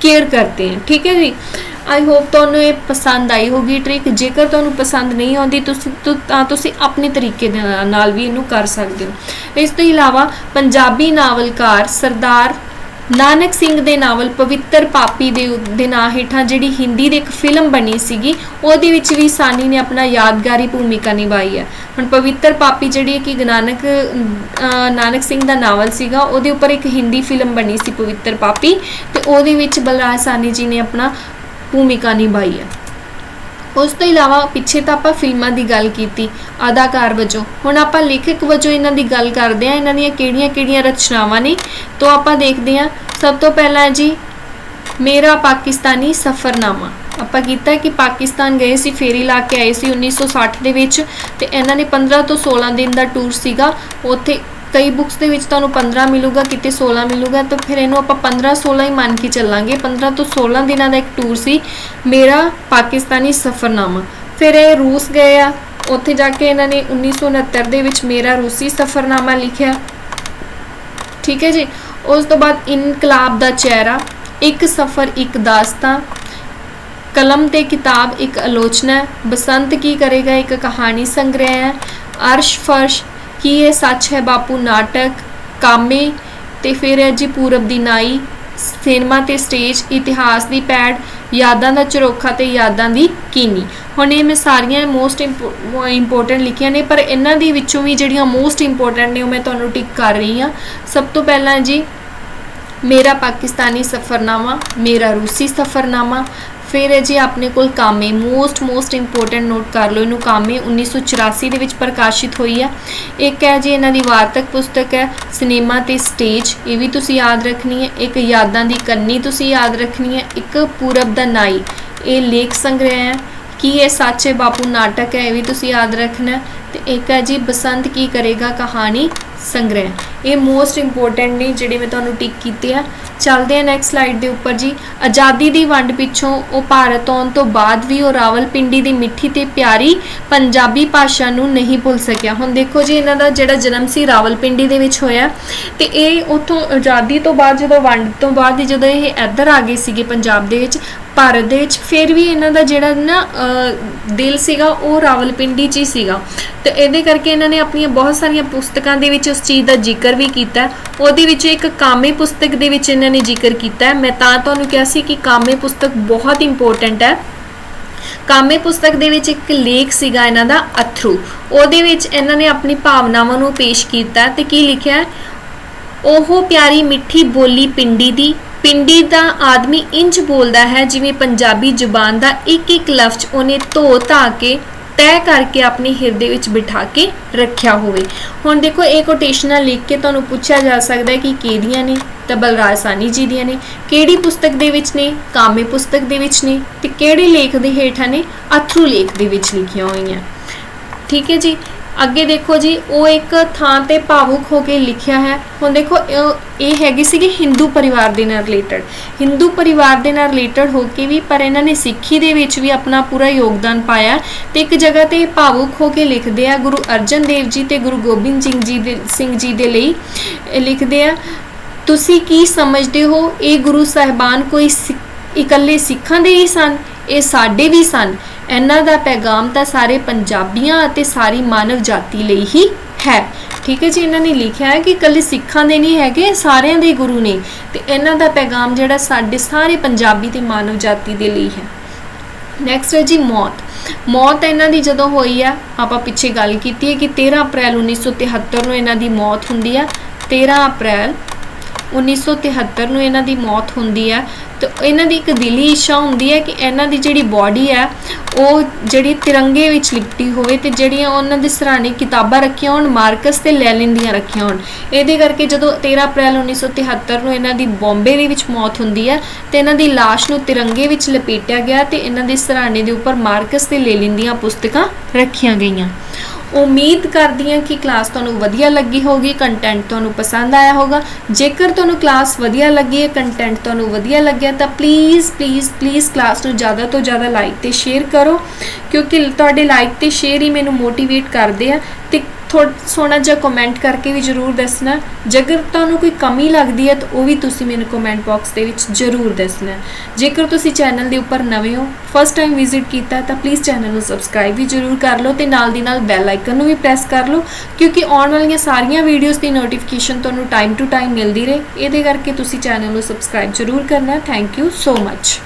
ਕੇਅਰ ਕਰਦੇ ਹਾਂ ਠੀਕ ਹੈ ਜੀ ਆਈ ਹੋਪ ਤੁਹਾਨੂੰ ਇਹ ਪਸੰਦ ਆਈ ਹੋਗੀ ਟ੍ਰਿਕ ਜੇਕਰ ਤੁਹਾਨੂੰ ਪਸੰਦ ਨਹੀਂ ਆਉਂਦੀ, ਤੁਸੀਂ ਤਾਂ ਤੁਸੀਂ ਆਪਣੇ ਤਰੀਕੇ ਦੇ ਨਾਲ- ਵੀ ਇਹਨੂੰ ਕਰ ਸਕਦੇ ਹੋ। ਇਸ ਤੋਂ ਇਲਾਵਾ ਪੰਜਾਬੀ ਨਾਵਲਕਾਰ ਸਰਦਾਰ ਨਾਨਕ ਸਿੰਘ ਦੇ ਨਾਵਲ ਪਵਿੱਤਰ ਪਾਪੀ ਦੇ ਦੇ ਨਾਂ ਹੇਠਾਂ ਜਿਹੜੀ ਹਿੰਦੀ ਦੀ ਇੱਕ ਫਿਲਮ ਬਣੀ ਸੀਗੀ, ਉਹਦੇ ਵਿੱਚ ਵੀ ਸਾਨੀ ਨੇ ਆਪਣਾ ਯਾਦਗਾਰੀ ਭੂਮਿਕਾ ਨਿਭਾਈ ਹੈ। ਹੁਣ ਪਵਿੱਤਰ ਪਾਪੀ ਜਿਹੜੀ ਕਿ ਨਾਨਕ ਨਾਨਕ ਸਿੰਘ ਦਾ ਨਾਵਲ ਸੀਗਾ, ਉਹਦੇ ਉੱਪਰ ਇੱਕ ਹਿੰਦੀ ਫਿਲਮ ਬਣੀ ਸੀ ਪਵਿੱਤਰ ਪਾਪੀ। ਤੇ ਉਹਦੇ ਵਿੱਚ ਬਲਰਾਜ ਸਾਨੀ ਜੀ ਨੇ ਆਪਣਾ ਭੂਮਿਕਾ ਨਿਭਾਈ ਹੈ। ਉਸ ਤੋਂ ਇਲਾਵਾ ਪਿੱਛੇ ਤਾਂ ਆਪਾਂ ਫਿਲਮਾਂ ਦੀ ਗੱਲ ਕੀਤੀ, ਅਦਾਕਾਰ ਵਜੋਂ। ਹੁਣ ਆਪਾਂ ਲੇਖਕ ਵਜੋਂ ਇਹਨਾਂ ਦੀ ਗੱਲ ਕਰਦੇ ਹਾਂ, ਇਹਨਾਂ ਦੀਆਂ ਕਿਹੜੀਆਂ-ਕਿਹੜੀਆਂ ਰਚਨਾਵਾਂ ਨੇ, ਤੋਂ ਆਪਾਂ ਦੇਖਦੇ ਹਾਂ। ਸਭ ਤੋਂ ਪਹਿਲਾਂ ਜੀ, ਮੇਰਾ ਪਾਕਿਸਤਾਨੀ ਸਫਰਨਾਮਾ। ਆਪਾਂ ਕੀਤਾ ਕਿ ਪਾਕਿਸਤਾਨ ਗਏ ਸੀ, ਫੇਰੀ ਲਾ ਕੇ ਆਏ ਸੀ 1960 ਦੇ ਵਿੱਚ ਤੇ ਇਹਨਾਂ ਨੇ 15 ਤੋਂ 16 ਦਿਨ ਦਾ ਟੂਰ ਸੀਗਾ। ਉੱਥੇ ਕਈ ਬੁక్స్ ਦੇ ਵਿੱਚ ਤੁਹਾਨੂੰ 15 ਮਿਲੂਗਾ, ਕਿਤੇ 16 ਮਿਲੂਗਾ, ਤਾਂ ਫਿਰ ਇਹਨੂੰ ਆਪਾਂ 15 16 ਹੀ ਮੰਨ ਕੇ ਚੱਲਾਂਗੇ। 15 ਤੋਂ 16 ਦਿਨਾਂ ਦਾ ਇੱਕ ਟੂਰ ਸੀ, ਮੇਰਾ ਪਾਕਿਸਤਾਨੀ ਸਫਰਨਾਮਾ। ਫਿਰ ਇਹ ਰੂਸ ਗਏ ਆ। ਉੱਥੇ ਜਾ ਕੇ ਇਹਨਾਂ ਨੇ 1969 ਦੇ ਵਿੱਚ ਮੇਰਾ ਰੂਸੀ ਸਫਰਨਾਮਾ ਲਿਖਿਆ। ਠੀਕ ਹੈ ਜੀ? ਉਸ ਤੋਂ ਬਾਅਦ ਇਨਕਲਾਬ ਦਾ ਚਿਹਰਾ, ਇੱਕ ਸਫਰ, ਇੱਕ ਦਾਸਤਾਂ ਕਲਮ ਤੇ ਕਿਤਾਬ, ਇੱਕ ਆਲੋਚਨਾ, ਬਸੰਤ ਕੀ ਕਰੇਗਾ, ਇੱਕ ਕਹਾਣੀ ਸੰਗ੍ਰਹਿ ਹੈ ਅਰਸ਼ ਫਰਸ਼ ਕੀ ਇਹ ਸੱਚ ਹੈ ਬਾਪੂ? ਨਾਟਕ, ਕਾਮੇ ਤੇ ਫਿਰ ਹੈ ਜੀ ਪੂਰਬ ਦੀ ਨਾਈ। ਸਿਨੇਮਾ ਤੇ ਸਟੇਜ, ਇਤਿਹਾਸ ਦੀ ਪੈੜ ਯਾਦਾਂ ਦਾ ਝਰੋਖਾ ਤੇ ਯਾਦਾਂ ਦੀ ਕੀਨੀ। ਹੁਣ ਇਹ ਮੈਂ ਸਾਰੀਆਂ ਮੋਸਟ ਇੰਪੋਰਟੈਂਟ ਲਿਖੀਆਂ ਨੇ, ਪਰ ਇਹਨਾਂ ਦੇ ਵਿੱਚੋਂ ਵੀ ਜਿਹੜੀਆਂ ਮੋਸਟ ਇੰਪੋਰਟੈਂਟ ਨੇ ਉਹ ਮੈਂ ਤੁਹਾਨੂੰ ਟਿਕ ਕਰ ਰਹੀ ਹਾਂ। ਸਭ ਤੋਂ ਪਹਿਲਾਂ ਜੀ, ਮੇਰਾ ਪਾਕਿਸਤਾਨੀ ਸਫਰਨਾਮਾ, ਮੇਰਾ ਰੂਸੀ ਸਫਰਨਾਮਾ ਫਿਰ ਹੈ ਜੀ ਆਪਣੇ ਕੋਲ ਕਾਮੇ ਮੋਸਟ ਮੋਸਟ ਇੰਪੋਰਟੈਂਟ ਨੋਟ ਕਰ ਲਓ, ਇਹਨੂੰ ਕਾਮੇ 1984 ਦੇ ਵਿੱਚ ਪ੍ਰਕਾਸ਼ਿਤ ਹੋਈ ਹੈ ਇੱਕ ਹੈ ਜੀ ਇਹਨਾਂ ਦੀ ਵਾਰਤਕ ਪੁਸਤਕ ਹੈ, ਸਿਨੇਮਾ ਤੇ ਸਟੇਜ। ਇਹ ਵੀ ਤੁਸੀਂ ਯਾਦ ਰੱਖਣੀ ਹੈ। ਇੱਕ ਯਾਦਾਂ ਦੀ ਕੰਨੀ ਤੁਸੀਂ ਯਾਦ ਰੱਖਣੀ ਹੈ, ਇੱਕ ਪੂਰਬ ਦਾ ਨਾਈ। ਇਹ ਲੇਖ ਸੰਗ੍ਰਹਿ ਹੈ। ਕੀ ਇਹ ਸੱਚੇ ਬਾਪੂ ਨਾਟਕ ਹੈ? ਇਹ ਵੀ ਤੁਸੀਂ ਯਾਦ ਰੱਖਣਾ ਤੇ ਇੱਕ ਹੈ ਜੀ, ਬਸੰਤ ਕੀ ਕਰੇਗਾ ਕਹਾਣੀ ਸੰਗ੍ਰਹਿ। ਇਹ ਮੋਸਟ ਇੰਪੋਰਟੈਂਟ ਨੇ ਜਿਹੜੇ ਮੈਂ ਤੁਹਾਨੂੰ ਟਿਕ ਕੀਤੇ ਆ। ਚੱਲਦੇ ਆ ਨੈਕਸਟ ਸਲਾਈਡ ਦੇ ਉੱਪਰ ਜੀ। ਆਜ਼ਾਦੀ ਦੀ ਵੰਡ ਪਿੱਛੋਂ ਉਹ ਭਾਰਤ ਆਉਣ ਤੋਂ ਬਾਅਦ ਵੀ ਉਹ ਰਾਵਲਪਿੰਡੀ ਦੀ ਮਿੱਠੀ ਤੇ ਪਿਆਰੀ ਪੰਜਾਬੀ ਭਾਸ਼ਾ ਨੂੰ ਨਹੀਂ ਭੁੱਲ ਸਕਿਆ। ਹੁਣ ਦੇਖੋ ਜੀ, ਇਹਨਾਂ ਦਾ ਜਿਹੜਾ ਜਨਮ ਸੀ ਰਾਵਲਪਿੰਡੀ ਦੇ ਵਿੱਚ ਹੋਇਆ। ਤੇ ਇਹ ਉਥੋਂ ਆਜ਼ਾਦੀ ਤੋਂ ਬਾਅਦ ਜਦੋਂ ਵੰਡ ਤੋਂ ਬਾਅਦ ਹੀ ਜਦੋਂ ਇਹ ਇੱਧਰ ਆ ਗਏ ਸੀਗੇ ਪੰਜਾਬ ਦੇ ਵਿੱਚ ਭਾਰਤ ਦੇ ਵਿੱਚ ਫਿਰ ਵੀ ਇਹਨਾਂ ਦਾ ਜਿਹੜਾ ਨਾ ਦਿਲ ਸੀਗਾ, ਉਹ ਰਾਵਲਪਿੰਡੀ 'ਚ ਹੀ ਸੀਗਾ। ਤੇ ਇਹਦੇ ਕਰਕੇ ਇਹਨਾਂ ਨੇ ਆਪਣੀਆਂ ਬਹੁਤ ਸਾਰੀਆਂ ਪੁਸਤਕਾਂ ਦੇ ਵਿੱਚ ਉਸ ਚੀਜ਼ ਦਾ ਜ਼ਿਕਰ ਵੀ ਕੀਤਾ। ਉਹਦੇ ਵਿੱਚ ਇੱਕ ਕਾਮੇ ਪੁਸਤਕ ਦੇ ਵਿੱਚ ਇਹਨਾਂ ਨੇ ਜ਼ਿਕਰ ਕੀਤਾ। ਮੈਂ ਤਾਂ ਤੁਹਾਨੂੰ ਕਿਹਾ ਸੀ ਕਿ ਕਾਮੇ ਪੁਸਤਕ ਬਹੁਤ ਇੰਪੋਰਟੈਂਟ ਹੈ। ਕਾਮੇ ਪੁਸਤਕ ਦੇ ਵਿੱਚ ਇੱਕ ਲੇਖ ਸੀਗਾ ਇਹਨਾਂ ਦਾ, ਅਥਰੂ। ਉਹਦੇ ਵਿੱਚ ਇਹਨਾਂ ਨੇ ਆਪਣੀ ਭਾਵਨਾਵਾਂ ਨੂੰ ਪੇਸ਼ ਕੀਤਾ ਤੇ ਕੀ ਲਿਖਿਆ? ਉਹ ਪਿਆਰੀ ਮਿੱਠੀ ਬੋਲੀ ਪਿੰਡੀ ਦੀ ਪਿੰਡੀ ਦਾ ਆਦਮੀ ਇੰਜ ਬੋਲਦਾ ਹੈ ਜਿਵੇਂ ਪੰਜਾਬੀ ਜ਼ੁਬਾਨ ਦਾ ਇੱਕ ਇੱਕ ਲਫ਼ਜ਼ ਉਹਨੇ ਧੋ ਧਾ ਕੇ ਤੈਅ ਕਰਕੇ ਆਪਣੇ ਹਿਰਦੇ ਵਿੱਚ ਬਿਠਾ ਕੇ ਰੱਖਿਆ ਹੋਵੇ। ਹੁਣ ਦੇਖੋ, ਇਹ ਕੋਟੇਸ਼ਨਾਂ ਲਿਖ ਕੇ ਤੁਹਾਨੂੰ ਪੁੱਛਿਆ ਜਾ ਸਕਦਾ ਹੈ ਕਿ ਕਿਹਦੀਆਂ ਨੇ? ਤਾਂ ਬਲਰਾਜ ਸਾਨੀ ਜੀ ਦੀਆਂ ਨੇ। ਕਿਹੜੀ ਪੁਸਤਕ ਦੇ ਵਿੱਚ ਨੇ? ਕਾਮੇ ਪੁਸਤਕ ਦੇ ਵਿੱਚ ਨੇ। ਤੇ ਕਿਹੜੇ ਲੇਖ ਦੇ ਹੇਠਾਂ ਨੇ? ਅਥਰੂ ਲੇਖ ਦੇ ਵਿੱਚ ਲਿਖੀਆਂ ਹੋਈਆਂ। ਠੀਕ ਹੈ ਜੀ? ਅੱਗੇ ਦੇਖੋ ਜੀ, ਉਹ ਇੱਕ ਥਾਂ ਤੇ ਭਾਵੁਕ ਹੋ ਕੇ ਲਿਖਿਆ ਹੈ। ਹੁਣ ਦੇਖੋ, ਇਹ- ਹੈਗੀ ਸੀਗੀ ਹਿੰਦੂ ਪਰਿਵਾਰ ਦੇ ਨਾਲ ਰਿਲੇਟਡ ਹਿੰਦੂ ਪਰਿਵਾਰ ਦੇ ਨਾਲ ਰਿਲੇਟਡ ਹੋ ਕੇ ਵੀ, ਪਰ ਇਹਨਾਂ ਨੇ ਸਿੱਖੀ ਦੇ ਵਿੱਚ ਵੀ ਆਪਣਾ ਪੂਰਾ ਯੋਗਦਾਨ ਪਾਇਆ। ਤੇ ਇੱਕ ਜਗ੍ਹਾ ਤੇ ਭਾਵੁਕ ਹੋ ਕੇ ਲਿਖਦੇ ਆ ਗੁਰੂ ਅਰਜਨ ਦੇਵ ਜੀ ਤੇ ਗੁਰੂ ਗੋਬਿੰਦ ਸਿੰਘ ਜੀ ਦੇ ਸਿੰਘ ਜੀ ਦੇ ਲਈ। ਲਿਖਦੇ ਆ, ਤੁਸੀਂ ਕੀ ਸਮਝਦੇ ਹੋ? ਇਹ ਗੁਰੂ ਸਾਹਿਬਾਨ ਕੋਈ ਸਿੱਖ- ਇਕੱਲੇ ਸਿੱਖਾਂ ਦੇ ਹੀ ਸਨ? ਇਹ ਸਾਡੇ ਵੀ ਸਨ? ਇਹਨਾਂ ਦਾ ਪੈਗਾਮ ਤਾਂ ਸਾਰੇ ਪੰਜਾਬੀਆਂ ਅਤੇ ਸਾਰੀ ਮਾਨਵ ਜਾਤੀ ਲਈ ਹੀ ਹੈ। ਠੀਕ ਹੈ ਜੀ, ਇਹਨਾਂ ਨੇ ਲਿਖਿਆ ਹੈ ਕਿ ਇਕੱਲੇ ਸਿੱਖਾਂ ਦੇ ਨਹੀਂ ਹੈਗੇ, ਸਾਰਿਆਂ ਦੇ ਗੁਰੂ ਨੇ। ਤੇ ਇਹਨਾਂ ਦਾ ਪੈਗਾਮ ਜਿਹੜਾ ਸਾਡੇ ਸਾਰੇ ਪੰਜਾਬੀ ਤੇ ਮਾਨਵ ਜਾਤੀ ਦੇ ਲਈ ਹੈ। ਨੈਕਸਟ ਹੈ ਜੀ, ਮੌਤ। ਮੌਤ ਇਹਨਾਂ ਦੀ ਜਦੋਂ ਹੋਈ ਆ, ਆਪਾਂ ਪਿੱਛੇ ਗੱਲ ਕੀਤੀ ਹੈ ਕਿ 13 ਅਪ੍ਰੈਲ 1973 ਨੂੰ ਇਹਨਾਂ ਦੀ ਮੌਤ ਹੁੰਦੀ ਆ। 13 ਅਪ੍ਰੈਲ 1973 ਨੂੰ ਇਹਨਾਂ ਦੀ ਮੌਤ ਹੁੰਦੀ ਹੈ ਤੇ ਇਹਨਾਂ ਦੀ ਇੱਕ ਦਿਲੀ ਇੱਛਾ ਹੁੰਦੀ ਹੈ ਕਿ ਇਹਨਾਂ ਦੀ ਜਿਹੜੀ ਬਾਡੀ ਹੈ ਉਹ ਜਿਹੜੀ ਤਿਰੰਗੇ ਵਿੱਚ ਲਿਪਟੀ ਹੋਵੇ ਤੇ ਜਿਹੜੀਆਂ ਉਹਨਾਂ ਦੇ ਸਰਾਣੇ ਕਿਤਾਬਾਂ ਰੱਖੀਆਂ ਹੋਣ, ਮਾਰਕਸ ਤੇ ਲੈਲਿਨ ਦੀਆਂ ਰੱਖੀਆਂ ਹੋਣ। ਇਹਦੇ ਕਰਕੇ ਜਦੋਂ 13 ਅਪ੍ਰੈਲ 1973 ਨੂੰ ਇਹਨਾਂ ਦੀ ਬੰਬੇ ਦੇ ਵਿੱਚ ਮੌਤ ਹੁੰਦੀ ਹੈ ਤੇ ਇਹਨਾਂ ਦੀ ਲਾਸ਼ ਨੂੰ ਤਿਰੰਗੇ ਵਿੱਚ ਲਪੇਟਿਆ ਗਿਆ ਤੇ ਇਹਨਾਂ ਦੇ ਸਰਾਣੇ ਦੇ ਉੱਪਰ ਮਾਰਕਸ ਤੇ ਲੈਲਿਨ ਦੀਆਂ ਪੁਸਤਕਾਂ ਰੱਖੀਆਂ ਗਈਆਂ। ਉਮੀਦ ਕਰਦੀ ਹਾਂ ਕਿ ਕਲਾਸ ਤੁਹਾਨੂੰ ਵਧੀਆ ਲੱਗੀ ਹੋਗੀ ਕੰਟੈਂਟ ਤੁਹਾਨੂੰ ਪਸੰਦ ਆਇਆ ਹੋਗਾ ਜੇਕਰ ਤੁਹਾਨੂੰ ਕਲਾਸ ਵਧੀਆ ਲੱਗੀ ਹੈ ਕੰਟੈਂਟ ਤੁਹਾਨੂੰ ਵਧੀਆ ਲੱਗਿਆ, ਤਾਂ ਪਲੀਜ਼ ਪਲੀਜ਼ ਪਲੀਜ਼ ਕਲਾਸ ਨੂੰ ਜ਼ਿਆਦਾ ਤੋਂ ਜ਼ਿਆਦਾ ਲਾਈਕ ਤੇ ਸ਼ੇਅਰ ਕਰੋ, ਕਿਉਂਕਿ ਤੁਹਾਡੇ ਲਾਈਕ ਤੇ ਸ਼ੇਅਰ ਹੀ ਮੈਨੂੰ ਮੋਟੀਵੇਟ ਕਰਦੇ ਆ ਤੇ ਥੋੜਾ ਸੋਹਣਾ ਜਿਹਾ ਕਮੈਂਟ ਕਰਕੇ ਵੀ ਜਰੂਰ ਦੱਸਣਾ। ਜੇਕਰ ਤੁਹਾਨੂੰ ਕੋਈ ਕਮੀ ਲੱਗਦੀ ਹੈ, ਤਾਂ ਉਹ ਵੀ ਤੁਸੀਂ ਮੈਨੂੰ ਕਮੈਂਟ ਬਾਕਸ ਦੇ ਵਿੱਚ ਜਰੂਰ ਦੱਸਣਾ। ਜੇਕਰ ਤੁਸੀਂ ਚੈਨਲ ਦੇ ਉੱਪਰ ਨਵੇਂ ਹੋ ਫਸਟ ਟਾਈਮ ਵਿਜ਼ਿਟ ਕੀਤਾ, ਤਾਂ ਪਲੀਜ਼ ਚੈਨਲ ਨੂੰ ਸਬਸਕ੍ਰਾਈਬ ਵੀ ਜਰੂਰ ਕਰ ਲਓ ਤੇ ਨਾਲ ਦੀ ਨਾਲ ਬੈਲ ਆਈਕਨ ਨੂੰ ਵੀ ਪ੍ਰੈਸ ਕਰ ਲਓ, ਕਿਉਂਕਿ ਆਉਣ ਵਾਲੀਆਂ ਸਾਰੀਆਂ ਵੀਡੀਓਜ਼ ਦੀ ਨੋਟੀਫਿਕੇਸ਼ਨ ਤੁਹਾਨੂੰ ਟਾਈਮ ਟੂ ਟਾਈਮ ਮਿਲਦੀ ਰਹੇ। ਇਹਦੇ ਕਰਕੇ ਤੁਸੀਂ ਚੈਨਲ ਨੂੰ ਸਬਸਕ੍ਰਾਈਬ ਜਰੂਰ ਕਰਨਾ। Thank you so much